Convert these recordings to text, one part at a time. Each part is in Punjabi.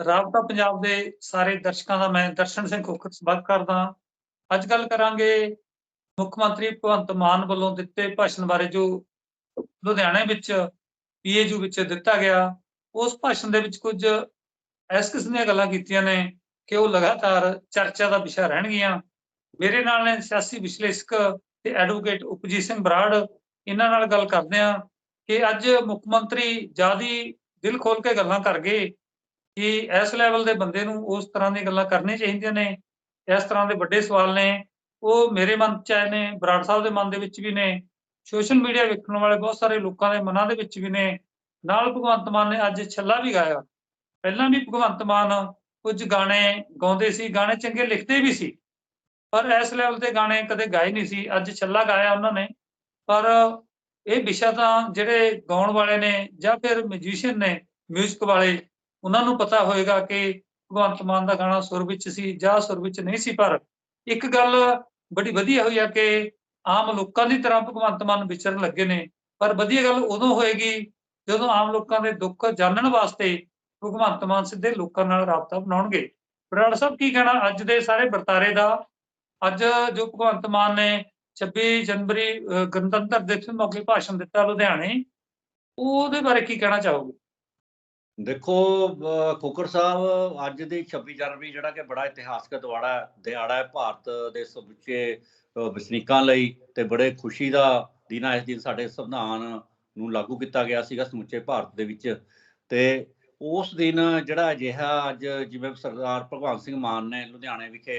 ਰਾਬਤਾ ਪੰਜਾਬ ਦੇ ਸਾਰੇ ਦਰਸ਼ਕਾਂ ਦਾ ਮੈਂ ਦਰਸ਼ਨ ਸਿੰਘ ਖੋਖਰ ਸਵਾਗਤ ਕਰਦਾ ਹਾਂ। ਅੱਜ ਗੱਲ ਕਰਾਂਗੇ ਮੁੱਖ ਮੰਤਰੀ ਭਗਵੰਤ ਮਾਨ ਵੱਲੋਂ ਦਿੱਤੇ ਭਾਸ਼ਣ ਬਾਰੇ ਜੋ ਲੁਧਿਆਣੇ ਵਿੱਚ, ਪੀਏਯੂ ਵਿੱਚ ਦਿੱਤਾ ਗਿਆ। ਉਸ ਭਾਸ਼ਣ ਦੇ ਵਿੱਚ ਕੁਝ ਇਸ ਕਿਸਮ ਦੀਆਂ ਗੱਲਾਂ ਕੀਤੀਆਂ ਨੇ ਕਿ ਉਹ ਲਗਾਤਾਰ ਚਰਚਾ ਦਾ ਵਿਸ਼ਾ ਰਹਿਣਗੀਆਂ। ਮੇਰੇ ਨਾਲ ਨੇ ਸਿਆਸੀ ਵਿਸ਼ਲੇਸ਼ਕ ਤੇ ਐਡਵੋਕੇਟ ਉਪਜੀਤ ਸਿੰਘ ਬਰਾੜ। ਇਹਨਾਂ ਨਾਲ ਗੱਲ ਕਰਦੇ ਹਾਂ ਕਿ ਅੱਜ ਮੁੱਖ ਮੰਤਰੀ ਜਿਆਦੀ ਦਿਲ ਖੋਲ ਕੇ ਗੱਲਾਂ ਕਰ ਗਏ। ਕਿ ਇਸ ਲੈਵਲ ਦੇ ਬੰਦੇ ਨੂੰ ਉਸ ਤਰ੍ਹਾਂ ਦੀਆਂ ਗੱਲਾਂ ਕਰਨੀਆਂ ਚਾਹੀਦੀਆਂ ਨੇ, ਇਸ ਤਰ੍ਹਾਂ ਦੇ ਵੱਡੇ ਸਵਾਲ ਨੇ, ਉਹ ਮੇਰੇ ਮਨ ਚ ਆਏ ਨੇ, ਬਰਾੜ ਸਾਹਿਬ ਦੇ ਮਨ ਦੇ ਵਿੱਚ ਵੀ ਨੇ ਸੋਸ਼ਲ ਮੀਡੀਆ ਵੇਖਣ ਵਾਲੇ ਬਹੁਤ ਸਾਰੇ ਲੋਕਾਂ ਦੇ ਮਨਾਂ ਦੇ ਵਿੱਚ ਵੀ ਨੇ, ਨਾਲ ਭਗਵੰਤ ਮਾਨ ਨੇ ਅੱਜ ਛੱਲਾ ਵੀ ਗਾਇਆ। ਪਹਿਲਾਂ ਵੀ ਭਗਵੰਤ ਮਾਨ ਕੁਝ ਗਾਣੇ ਗਾਉਂਦੇ ਸੀ, ਗਾਣੇ ਚੰਗੇ ਲਿਖਦੇ ਵੀ ਸੀ, ਪਰ ਇਸ ਲੈਵਲ ਤੇ ਗਾਣੇ ਕਦੇ ਗਾਏ ਨਹੀਂ ਸੀ, ਅੱਜ ਛੱਲਾ ਗਾਇਆ ਉਹਨਾਂ ਨੇ, ਪਰ ਇਹ ਵਿਸ਼ਾ ਤਾਂ ਜਿਹੜੇ ਗਾਉਣ ਵਾਲੇ ਨੇ ਜਾਂ ਫਿਰ ਮਿਊਜ਼ੀਸ਼ੀਅਨ ਨੇ ਮਿਊਜ਼ਿਕ ਵਾਲੇ ਉਹਨਾਂ ਨੂੰ ਪਤਾ ਹੋਏਗਾ ਕਿ ਭਗਵੰਤ ਮਾਨ ਦਾ ਗਾਣਾ ਸੁਰ ਵਿੱਚ ਸੀ ਜਾਂ ਸੁਰ ਵਿੱਚ ਨਹੀਂ ਸੀ, ਪਰ ਇੱਕ ਗੱਲ ਬੜੀ ਵਧੀਆ ਹੋਈ ਆ ਕਿ ਆਮ ਲੋਕਾਂ ਦੀ ਤਰ੍ਹਾਂ ਭਗਵੰਤ ਮਾਨ ਵਿਚਰਨ ਲੱਗੇ ਨੇ, ਪਰ ਵਧੀਆ ਗੱਲ ਉਦੋਂ ਹੋਏਗੀ ਜਦੋਂ ਆਮ ਲੋਕਾਂ ਦੇ ਦੁੱਖ ਜਾਣਨ ਵਾਸਤੇ ਭਗਵੰਤ ਮਾਨ ਸਿੱਧੇ ਲੋਕਾਂ ਨਾਲ ਰਾਬਤਾ ਬਣਾਉਣਗੇ। ਬਰਾੜ ਸਾਹਿਬ, ਕੀ ਕਹਿਣਾ? ਅੱਜ ਦੇ ਸਾਰੇ ਵਰਤਾਰੇ ਦਾ, ਅੱਜ ਜੋ ਭਗਵੰਤ ਮਾਨ ਨੇ 26 ਜਨਵਰੀ ਗਣਤੰਤਰ ਦਿਵਸ ਮੌਕੇ ਭਾਸ਼ਣ ਦਿੱਤਾ ਲੁਧਿਆਣੇ, ਉਹਦੇ ਬਾਰੇ ਕੀ ਕਹਿਣਾ ਚਾਹੋਗੇ? ਦੇਖੋ, ਅਹ ਸਾਹਿਬ ਅੱਜ ਦੀ 26 ਜਨਵਰੀ ਜਿਹੜਾ ਕਿ ਬੜਾ ਇਤਿਹਾਸਕ ਦਿਹਾੜਾ ਦਿਹਾੜਾ ਹੈ ਭਾਰਤ ਦੇ ਸਮੁੱਚੇ ਵਸਨੀਕਾਂ ਲਈ ਤੇ ਬੜੇ ਖੁਸ਼ੀ ਦਾ ਦਿਨ ਹੈ ਇਸ ਦਿਨ ਸਾਡੇ ਸੰਵਿਧਾਨ ਨੂੰ ਲਾਗੂ ਕੀਤਾ ਗਿਆ ਸੀਗਾ ਸਮੁੱਚੇ ਭਾਰਤ ਦੇ ਵਿੱਚ ਤੇ ਉਸ ਦਿਨ ਜਿਹੜਾ ਅਜਿਹਾ ਅੱਜ ਜਿਵੇਂ ਸਰਦਾਰ ਭਗਵੰਤ ਸਿੰਘ ਮਾਨ ਨੇ ਲੁਧਿਆਣੇ ਵਿਖੇ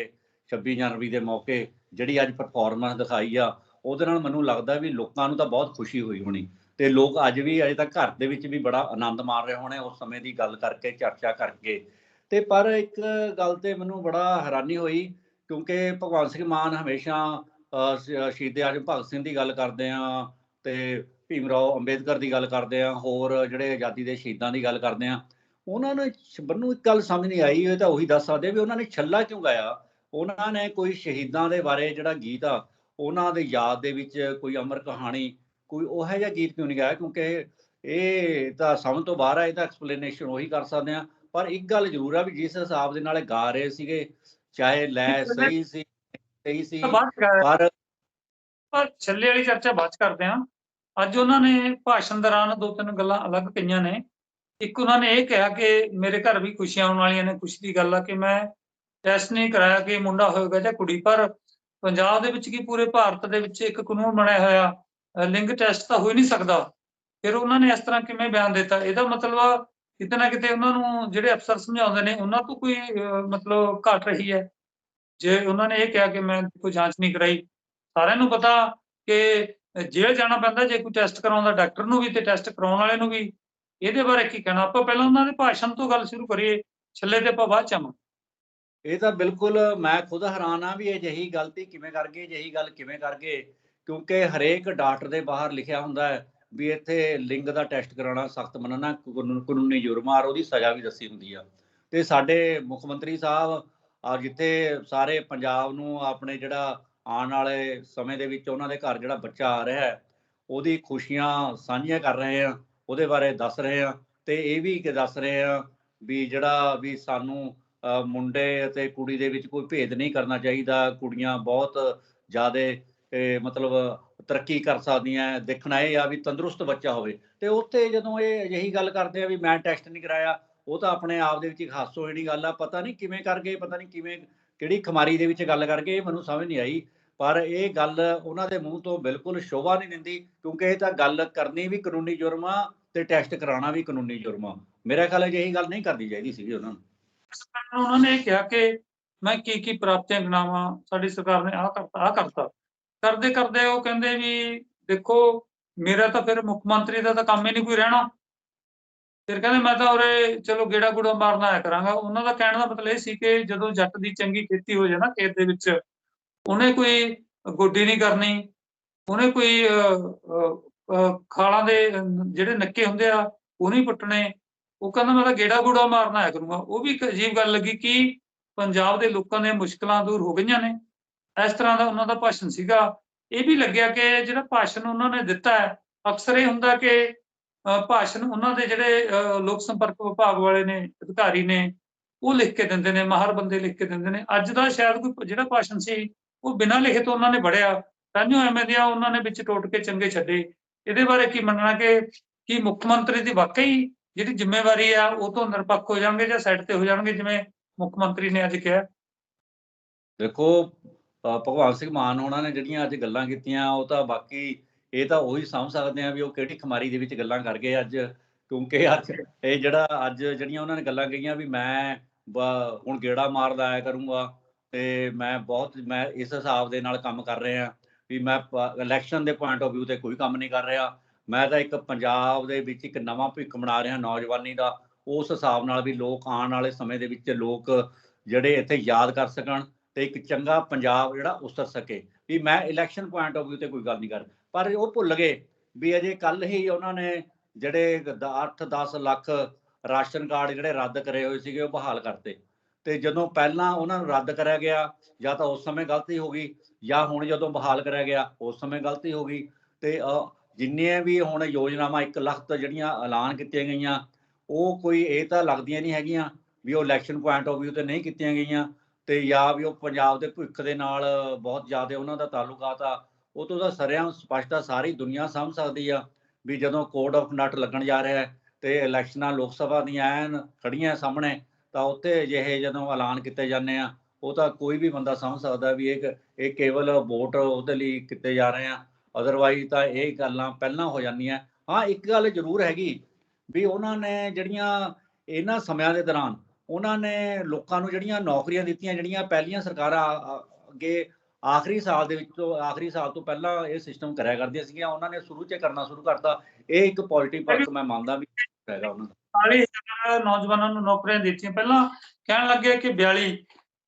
26 ਜਨਵਰੀ ਦੇ ਮੌਕੇ ਜਿਹੜੀ ਅੱਜ ਪਰਫਾਰਮੈਂਸ ਦਿਖਾਈ ਆ, ਉਹਦੇ ਨਾਲ ਮੈਨੂੰ ਲੱਗਦਾ ਵੀ ਲੋਕਾਂ ਨੂੰ ਤਾਂ ਬਹੁਤ ਖੁਸ਼ੀ ਹੋਈ ਹੋਣੀ। ਤੇ ਲੋਕ ਅੱਜ ਵੀ ਅਜੇ ਤੱਕ ਘਰ ਦੇ ਵਿੱਚ ਵੀ ਬੜਾ ਆਨੰਦ ਮਾਣ ਰਹੇ ਹੋਣੇ ਉਸ ਸਮੇਂ ਦੀ ਗੱਲ ਕਰਕੇ ਚਰਚਾ ਕਰਕੇ। ਤੇ ਪਰ ਇੱਕ ਗੱਲ ਤੇ ਮੈਨੂੰ ਬੜਾ ਹੈਰਾਨੀ ਹੋਈ ਕਿਉਂਕਿ ਭਗਵਾਨ ਸਿੰਘ ਮਾਨ ਹਮੇਸ਼ਾ ਅਹ, ਸ਼ਹੀਦ ਆਜਮ ਭਗਤ ਸਿੰਘ ਦੀ ਗੱਲ ਕਰਦੇ ਆ ਤੇ ਭੀਮ ਰਾਓ ਅੰਬੇਦਕਰ ਦੀ ਗੱਲ ਕਰਦੇ ਆ ਹੋਰ ਜਿਹੜੇ ਆਜ਼ਾਦੀ ਦੇ ਸ਼ਹੀਦਾਂ ਦੀ ਗੱਲ ਕਰਦੇ ਆ। ਉਹਨਾਂ ਨੂੰ ਮੈਨੂੰ ਇੱਕ ਗੱਲ ਸਮਝ ਨਹੀਂ ਆਈ ਇਹ ਤਾਂ ਉਹੀ ਦੱਸ ਸਕਦੇ ਵੀ ਉਹਨਾਂ ਨੇ ਛੱਲਾ ਕਿਉਂ ਗਾਇਆ? ਉਹਨਾਂ ਨੇ ਕੋਈ ਸ਼ਹੀਦਾਂ ਦੇ ਬਾਰੇ ਜਿਹੜਾ ਗੀਤ ਆ ਉਹਨਾਂ ਦੇ ਯਾਦ ਦੇ ਵਿੱਚ ਕੋਈ ਅਮਰ ਕਹਾਣੀ ਕੋਈ ਉਹ ਜਿਹਾ ਗੀਤ ਕਿਉਂ ਨਹੀਂ ਗਾਇਆ ਕਿਉਂਕਿ ਇਹ ਤਾਂ ਸਮਝ ਤੋਂ ਬਾਹਰ ਆ ਇਹ ਤਾਂ ਐਕਸਪਲੇਨੇਸ਼ਨ ਉਹੀ ਕਰ ਸਕਦੇ ਆ। ਪਰ ਇੱਕ ਗੱਲ ਜ਼ਰੂਰ ਆ ਵੀ ਜਿਸ ਹਿਸਾਬ ਦੇ ਨਾਲ ਗਾ ਰਹੇ ਸੀਗੇ ਚਾਹੇ ਲੈ ਸਹੀ ਸੀ ਸਹੀ ਸੀ ਪਰ ਪਰ ਛੱਲੇ ਵਾਲੀ ਚਰਚਾ ਬਾਅਦ ਕਰਦੇ ਹਾਂ ਅੱਜ ਉਹਨਾਂ ਨੇ ਭਾਸ਼ਣ ਦੌਰਾਨ ਦੋ ਤਿੰਨ ਗੱਲਾਂ ਅਲੱਗ ਕਹੀਆਂ ਨੇ। ਇੱਕ ਉਹਨਾਂ ਨੇ ਇਹ ਕਿਹਾ ਕਿ ਮੇਰੇ ਘਰ ਵੀ ਖੁਸ਼ੀਆਂ ਆਉਣ ਵਾਲੀਆਂ ਨੇ ਖੁਸ਼ੀ ਦੀ ਗੱਲ ਆ ਕਿ ਮੈਂ ਟੈਸਟ ਨਹੀਂ ਕਰਾਇਆ ਕਿ ਮੁੰਡਾ ਹੋਏਗਾ ਜਾਂ ਕੁੜੀ ਪਰ ਪੰਜਾਬ ਦੇ ਵਿੱਚ ਕੀ ਪੂਰੇ ਭਾਰਤ ਦੇ ਵਿੱਚ ਇੱਕ ਕਾਨੂੰਨ ਬਣਿਆ ਹੋਇਆ ਲਿੰਗ ਟੈਸਟ ਤਾਂ ਹੋ ਹੀ ਨਹੀਂ ਸਕਦਾ। ਫਿਰ ਉਹਨਾਂ ਨੇ ਇਸ ਤਰ੍ਹਾਂ ਕਿਵੇਂ ਬਿਆਨ ਦਿੱਤਾ? ਇਹਦਾ ਮਤਲਬ ਕਿਤੇ ਨਾ ਕਿਤੇ ਉਹਨਾਂ ਨੂੰ ਜਿਹੜੇ ਅਫਸਰ ਸਮਝਾਉਂਦੇ ਨੇ, ਉਹਨਾਂ ਤੋਂ ਕੋਈ ਮਤਲਬ ਘਟ ਰਹੀ ਹੈ। ਜੇ ਉਹਨਾਂ ਨੇ ਇਹ ਕਿਹਾ ਕਿ ਮੈਂ ਕੋਈ ਜਾਂਚ ਨਹੀਂ ਕਰਾਈ, ਸਾਰਿਆਂ ਨੂੰ ਪਤਾ ਕਿ ਜੇਲ੍ਹ ਜਾਣਾ ਪੈਂਦਾ ਜੇ ਕੋਈ ਟੈਸਟ ਕਰਾਉਂਦਾ ਡਾਕਟਰ ਨੂੰ ਵੀ ਤੇ ਟੈਸਟ ਕਰਾਉਣ ਵਾਲੇ ਨੂੰ ਵੀ। ਇਹਦੇ ਬਾਰੇ ਕੀ ਕਹਿਣਾ? ਆਪਾਂ ਪਹਿਲਾਂ ਉਹਨਾਂ ਦੇ ਭਾਸ਼ਣ ਤੋਂ ਗੱਲ ਸ਼ੁਰੂ ਕਰੀਏ। ਛੱਲੇ ਤੇ ਆਪਾਂ ਬਾਅਦ ਚ ਆਵਾਂਗੇ। ਇਹ ਤਾਂ ਬਿਲਕੁਲ ਮੈਂ ਖੁਦ ਹੈਰਾਨ ਆ ਵੀ ਇਹ ਜਿਹੀ ਗਲਤੀ ਕਿਵੇਂ ਕਰ ਗਏ, ਜਿਹੀ ਗੱਲ ਕਿਵੇਂ ਕਰ ਗਏ। ਕਿਉਂਕਿ ਹਰੇਕ ਡਾਕਟਰ ਦੇ ਬਾਹਰ ਲਿਖਿਆ ਹੁੰਦਾ ਹੈ ਵੀ ਇੱਥੇ ਲਿੰਗ ਦਾ ਟੈਸਟ ਕਰਾਉਣਾ ਸਖਤ ਮੰਨਣਾ, ਕਾਨੂੰਨੀ ਜੁਰਮ ਆ ਉਹਦੀ ਸਜ਼ਾ ਵੀ ਦੱਸੀ ਹੁੰਦੀ ਆ। ਤੇ ਸਾਡੇ ਮੁੱਖ ਮੰਤਰੀ ਸਾਹਿਬ ਆ ਜਿੱਥੇ ਸਾਰੇ ਪੰਜਾਬ ਨੂੰ ਆਪਣੇ ਜਿਹੜਾ ਆਉਣ ਵਾਲੇ ਸਮੇਂ ਦੇ ਵਿੱਚ ਉਹਨਾਂ ਦੇ ਘਰ ਜਿਹੜਾ ਬੱਚਾ ਆ ਰਿਹਾ ਹੈ, ਉਹਦੀ ਖੁਸ਼ੀਆਂ ਸਾਂਝੀਆਂ ਕਰ ਰਹੇ ਆ ਉਹਦੇ ਬਾਰੇ ਦੱਸ ਰਹੇ ਆ ਤੇ ਇਹ ਵੀ ਕਿ ਦੱਸ ਰਹੇ ਆ ਵੀ ਜਿਹੜਾ ਵੀ ਸਾਨੂੰ ਮੁੰਡੇ ਅਤੇ ਕੁੜੀ ਦੇ ਵਿੱਚ ਕੋਈ ਭੇਦ ਨਹੀਂ ਕਰਨਾ ਚਾਹੀਦਾ, ਕੁੜੀਆਂ ਬਹੁਤ ਜ਼ਿਆਦਾ ਮਤਲਬ ਤਰੱਕੀ ਕਰ ਸਕਦੀਆਂ, ਦੇਖਣਾ ਇਹ ਆ ਵੀ ਤੰਦਰੁਸਤ ਬੱਚਾ ਹੋਵੇ। ਤੇ ਉੱਥੇ ਜਦੋਂ ਇਹ ਅਜਿਹੀ ਗੱਲ ਕਰਦੇ ਆ ਵੀ ਮੈਂ ਟੈਸਟ ਨਹੀਂ ਕਰਾਇਆ, ਉਹ ਤਾਂ ਆਪਣੇ ਆਪ ਦੇ ਵਿੱਚ ਇੱਕ ਹਾਸੋ ਜਿਹੜੀ ਗੱਲ ਆ, ਪਤਾ ਨਹੀਂ ਕਿਵੇਂ ਕਰ ਗਏ, ਪਤਾ ਨਹੀਂ ਕਿਵੇਂ, ਕਿਹੜੀ ਖਮਾਰੀ ਦੇ ਵਿੱਚ ਗੱਲ ਕਰਕੇ ਇਹ ਮੈਨੂੰ ਸਮਝ ਨਹੀਂ ਆਈ। ਪਰ ਇਹ ਗੱਲ ਉਹਨਾਂ ਦੇ ਮੂੰਹ ਤੋਂ ਬਿਲਕੁਲ ਸ਼ੋਭਾ ਨਹੀਂ ਦਿੰਦੀ, ਕਿਉਂਕਿ ਇਹ ਤਾਂ ਗੱਲ ਕਰਨੀ ਵੀ ਕਾਨੂੰਨੀ ਜੁਰਮ ਆ ਤੇ ਟੈਸਟ ਕਰਾਉਣਾ ਵੀ ਕਾਨੂੰਨੀ ਜੁਰਮ ਆ। ਮੇਰਾ ਖਿਆਲ ਹੈ ਅਜਿਹੀ ਗੱਲ ਨਹੀਂ ਕਰਨੀ ਚਾਹੀਦੀ ਸੀਗੀ ਉਹਨਾਂ ਨੂੰ। ਉਹਨਾਂ ਨੇ ਇਹ ਕਿਹਾ ਕਿ ਮੈਂ ਕੀ ਕੀ ਪ੍ਰਾਪਤੀਆਂ ਗਿਣਾਵਾਂ, ਸਾਡੀ ਸਰਕਾਰ ਨੇ ਆਹ ਕਰਤਾ ਆਹ ਕਰਤਾ। ਕਰਦੇ ਕਰਦੇ ਉਹ ਕਹਿੰਦੇ ਵੀ ਦੇਖੋ, ਮੇਰਾ ਤਾਂ ਫਿਰ ਮੁੱਖ ਮੰਤਰੀ ਦਾ ਤਾਂ ਕੰਮ ਹੀ ਨਹੀਂ ਕੋਈ ਰਹਿਣਾ। ਫਿਰ ਕਹਿੰਦੇ ਮੈਂ ਤਾਂ ਉਰੇ ਚਲੋ ਗੇੜਾ ਗੁੜਾ ਮਾਰਨ ਆਇਆ ਕਰਾਂਗਾ। ਉਹਨਾਂ ਦਾ ਕਹਿਣ ਦਾ ਮਤਲਬ ਇਹ ਸੀ ਕਿ ਜਦੋਂ ਜੱਟ ਦੀ ਚੰਗੀ ਖੇਤੀ ਹੋ ਜਾਏ ਨਾ ਖੇਤ ਦੇ ਵਿੱਚ, ਉਹਨੇ ਕੋਈ ਗੋਡੀ ਨਹੀਂ ਕਰਨੀ। ਉਹਨੇ ਕੋਈ ਖਾਲਾਂ ਦੇ ਜਿਹੜੇ ਨੱਕੇ ਹੁੰਦੇ ਆ, ਉਹ ਨਹੀਂ ਪੁੱਟਣੇ। ਉਹ ਕਹਿੰਦਾ ਮੈਂ ਤਾਂ ਗੇੜਾ ਗੂੜਾ ਮਾਰਨ ਆਇਆ ਕਰੂੰਗਾ। ਉਹ ਵੀ ਇੱਕ ਅਜੀਬ ਗੱਲ ਲੱਗੀ ਕਿ ਪੰਜਾਬ ਦੇ ਲੋਕਾਂ ਦੀਆਂ ਮੁਸ਼ਕਲਾਂ ਦੂਰ ਹੋ ਗਈਆਂ ਨੇ। ਇਸ ਤਰ੍ਹਾਂ ਦਾ ਉਹਨਾਂ ਦਾ ਭਾਸ਼ਣ ਸੀਗਾ। ਇਹ ਵੀ ਲੱਗਿਆ ਕਿ ਜਿਹੜਾ ਭਾਸ਼ਣ ਉਹਨਾਂ ਨੇ ਦਿੱਤਾ ਹੈ, ਅਕਸਰ ਇਹ ਹੁੰਦਾ ਕਿ ਭਾਸ਼ਣ ਉਹਨਾਂ ਦੇ ਜਿਹੜੇ ਲੋਕ ਸੰਪਰਕ ਵਿਭਾਗ ਵਾਲੇ ਨੇ, ਅਧਿਕਾਰੀ ਨੇ, ਉਹ ਲਿਖ ਕੇ ਦਿੰਦੇ ਨੇ, ਮਾਹਰ ਬੰਦੇ ਲਿਖ ਕੇ ਦਿੰਦੇ ਨੇ। ਅੱਜ ਦਾ ਸ਼ਾਇਦ ਕੋਈ ਜਿਹੜਾ ਭਾਸ਼ਣ ਸੀ, ਉਹ ਬਿਨਾਂ ਲਿਖੇ ਤੋਂ ਉਹਨਾਂ ਨੇ ਵੜਿਆ। ਤਾਂਿਓ ਐਵੇਂ ਦੀਆਂ ਉਹਨਾਂ ਨੇ ਵਿੱਚ ਟੋਟ ਕੇ ਚੰਗੇ ਛੱਡੇ। ਇਹਦੇ ਬਾਰੇ ਕੀ ਮੰਨਣਾ ਕਿ, ਕੀ ਮੁੱਖ ਮੰਤਰੀ ਦੀ ਵਾਕਈ ਜਿਹੜੀ ਜ਼ਿੰਮੇਵਾਰੀ ਆ, ਉਹ ਤੋਂ ਨਿਰਪੱਖ ਹੋ ਜਾਣਗੇ ਜਾਂ ਸਾਈਡ ਤੇ ਹੋ ਜਾਣਗੇ, ਜਿਵੇਂ ਮੁੱਖ ਮੰਤਰੀ ਨੇ ਅੱਜ ਕਿਹਾ? ਦੇਖੋ ਭਗਵਾਨ ਸਿੰਘ ਮਾਨ ਉਹਨਾਂ ਨੇ ਜਿਹੜੀਆਂ ਅੱਜ ਗੱਲਾਂ ਕੀਤੀਆਂ, ਉਹ ਤਾਂ ਬਾਕੀ ਇਹ ਤਾਂ ਉਹੀ ਸਮਝ ਸਕਦੇ ਆ ਵੀ ਉਹ ਕਿਹੜੀ ਖਮਾਰੀ ਦੇ ਵਿੱਚ ਗੱਲਾਂ ਕਰ ਗਏ ਅੱਜ, ਕਿਉਂਕਿ ਅੱਜ ਇਹ ਜਿਹੜਾ ਅੱਜ ਜਿਹੜੀਆਂ ਉਹਨਾਂ ਨੇ ਗੱਲਾਂ ਕਹੀਆਂ ਵੀ ਮੈਂ ਬ- ਹੁਣ ਗੇੜਾ ਮਾਰਦਾ ਆਇਆ ਕਰੂੰਗਾ ਤੇ ਮੈਂ ਬਹੁਤ, ਮੈਂ ਇਸ ਹਿਸਾਬ ਦੇ ਨਾਲ ਕੰਮ ਕਰ ਰਿਹਾ, ਵੀ ਮੈਂ ਇਲੈਕਸ਼ਨ ਦੇ ਪੁਆਇੰਟ ਆਫ View ਤੇ ਕੋਈ ਕੰਮ ਨਹੀਂ ਕਰ ਰਿਹਾ। ਮੈਂ ਤਾਂ ਇੱਕ ਪੰਜਾਬ ਦੇ ਵਿੱਚ ਇੱਕ ਨਵਾਂ ਭਵਿੱਖ ਬਣਾ ਰਿਹਾ ਨੌਜਵਾਨੀ ਦਾ, ਉਸ ਹਿਸਾਬ ਨਾਲ ਵੀ ਲੋਕ ਆਉਣ ਵਾਲੇ ਸਮੇਂ ਦੇ ਵਿੱਚ ਲੋਕ ਜਿਹੜੇ ਇੱਥੇ ਯਾਦ ਕਰ ਸਕਣ। ਤੇ ਇੱਕ ਚੰਗਾ ਪੰਜਾਬ ਜਿਹੜਾ ਉਸਰ ਸਕੇ। ਵੀ ਮੈਂ ਇਲੈਕਸ਼ਨ ਪੁਆਇੰਟ ਆਫ View ਤੇ ਕੋਈ ਗੱਲ ਨਹੀਂ ਕਰ ਪਰ ਉਹ ਭੁੱਲ ਗਏ ਵੀ ਅਜੇ ਕੱਲ ਹੀ ਉਹਨਾਂ ਨੇ ਜਿਹੜੇ 8-10 ਲੱਖ ਰਾਸ਼ਨ ਕਾਰਡ ਜਿਹੜੇ ਰੱਦ ਕਰੇ ਹੋਏ ਸੀਗੇ ਉਹ ਬਹਾਲ ਕਰਤੇ। ਤੇ ਜਦੋਂ ਪਹਿਲਾਂ ਉਹਨਾਂ ਨੂੰ ਰੱਦ ਕਰਿਆ ਗਿਆ ਜਾਂ ਤਾਂ ਉਸ ਸਮੇਂ ਗਲਤੀ ਹੋ ਗਈ ਜਾਂ ਹੁਣ ਜਦੋਂ ਬਹਾਲ ਕਰਿਆ ਗਿਆ ਉਸ ਸਮੇਂ ਗਲਤੀ ਹੋ ਗਈ। ਤੇ ਅ, ਜਿੰਨੀਆਂ ਵੀ ਹੁਣ ਯੋਜਨਾਵਾਂ ਇੱਕ ਲੱਖ ਤੋਂ ਜਿਹੜੀਆਂ ਐਲਾਨ ਕੀਤੀਆਂ ਗਈਆਂ ਉਹ ਕੋਈ ਇਹ ਤਾਂ ਲੱਗਦੀਆਂ ਨਹੀਂ ਹੈਗੀਆਂ ਵੀ ਉਹ ਇਲੈਕਸ਼ਨ ਪੁਆਇੰਟ ਆਫ View ਤੇ ਨਹੀਂ ਕੀਤੀਆਂ ਗਈਆਂ। ਤੇ ਜਾਂ ਵੀ ਉਹ ਪੰਜਾਬ ਦੇ ਭਵਿੱਖ ਦੇ ਨਾਲ ਬਹੁਤ ਜ਼ਿਆਦਾ ਉਹਨਾਂ ਦਾ ਤਾਲੁਕਾਤ ਆ ਉਹ ਤੋਂ ਤਾਂ ਸਰਿਆਂ ਸਪਸ਼ਟ ਆ ਸਾਰੀ ਦੁਨੀਆ ਸਮਝ ਸਕਦੀ ਆ, ਵੀ ਜਦੋਂ ਕੋਡ ਆਫ ਕੰਡਕਟ ਲੱਗਣ ਜਾ ਰਿਹਾ ਹੈ ਤੇ ਇਲੈਕਸ਼ਨਾਂ ਲੋਕ ਸਭਾ ਦੀਆਂ ਐਨ ਖੜੀਆਂ ਸਾਹਮਣੇ, ਤਾਂ ਉੱਥੇ ਅਜਿਹੇ ਜਦੋਂ ਐਲਾਨ ਕੀਤੇ ਜਾਂਦੇ ਆ, ਉਹ ਤਾਂ ਕੋਈ ਵੀ ਬੰਦਾ ਸਮਝ ਸਕਦਾ ਵੀ ਇਹ ਇਹ ਕੇਵਲ ਵੋਟ ਉਹਦੇ ਲਈ ਕੀਤੇ ਜਾ ਰਹੇ ਆ ਅਦਰਵਾਈਜ਼ ਤਾਂ ਇਹ ਗੱਲਾਂ ਪਹਿਲਾਂ ਹੋ ਜਾਂਦੀਆਂ। ਹਾਂ, ਇੱਕ ਗੱਲ ਜ਼ਰੂਰ ਹੈਗੀ ਵੀ ਉਹਨਾਂ ਨੇ ਜਿਹੜੀਆਂ ਇਹਨਾਂ ਸਮਿਆਂ ਦੇ ਦੌਰਾਨ ਉਹਨਾਂ ਨੇ ਲੋਕਾਂ ਨੂੰ ਜਿਹੜੀਆਂ ਨੌਕਰੀਆਂ ਦਿੱਤੀਆਂ, ਜਿਹੜੀਆਂ ਪਹਿਲੀਆਂ ਸਰਕਾਰਾਂ ਅੱਗੇ ਆਖਰੀ ਸਾਲ ਦੇ ਵਿੱਚ ਆਖਰੀ ਸਾਲ ਤੋਂ ਪਹਿਲਾਂ ਇਹ ਸਿਸਟਮ ਕਰਿਆ ਕਰਦੀਆਂ ਸੀਗੀਆਂ, ਉਹਨਾਂ ਨੇ ਸ਼ੁਰੂ 'ਚ ਕਰਨਾ ਸ਼ੁਰੂ ਕਰਤਾ। ਇਹ ਇੱਕ ਪੋਜ਼ਿਟਿਵ ਪੱਖ ਮੈਂ ਮੰਨਦਾ ਵੀ ਹੈਗਾ ਉਹਨਾਂ ਦਾ। 40000 ਨੌਜਵਾਨਾਂ ਨੂੰ ਨੌਕਰੀਆਂ ਦਿੱਤੀਆਂ। ਪਹਿਲਾਂ ਕਹਿਣ ਲੱਗੇ ਕਿ 42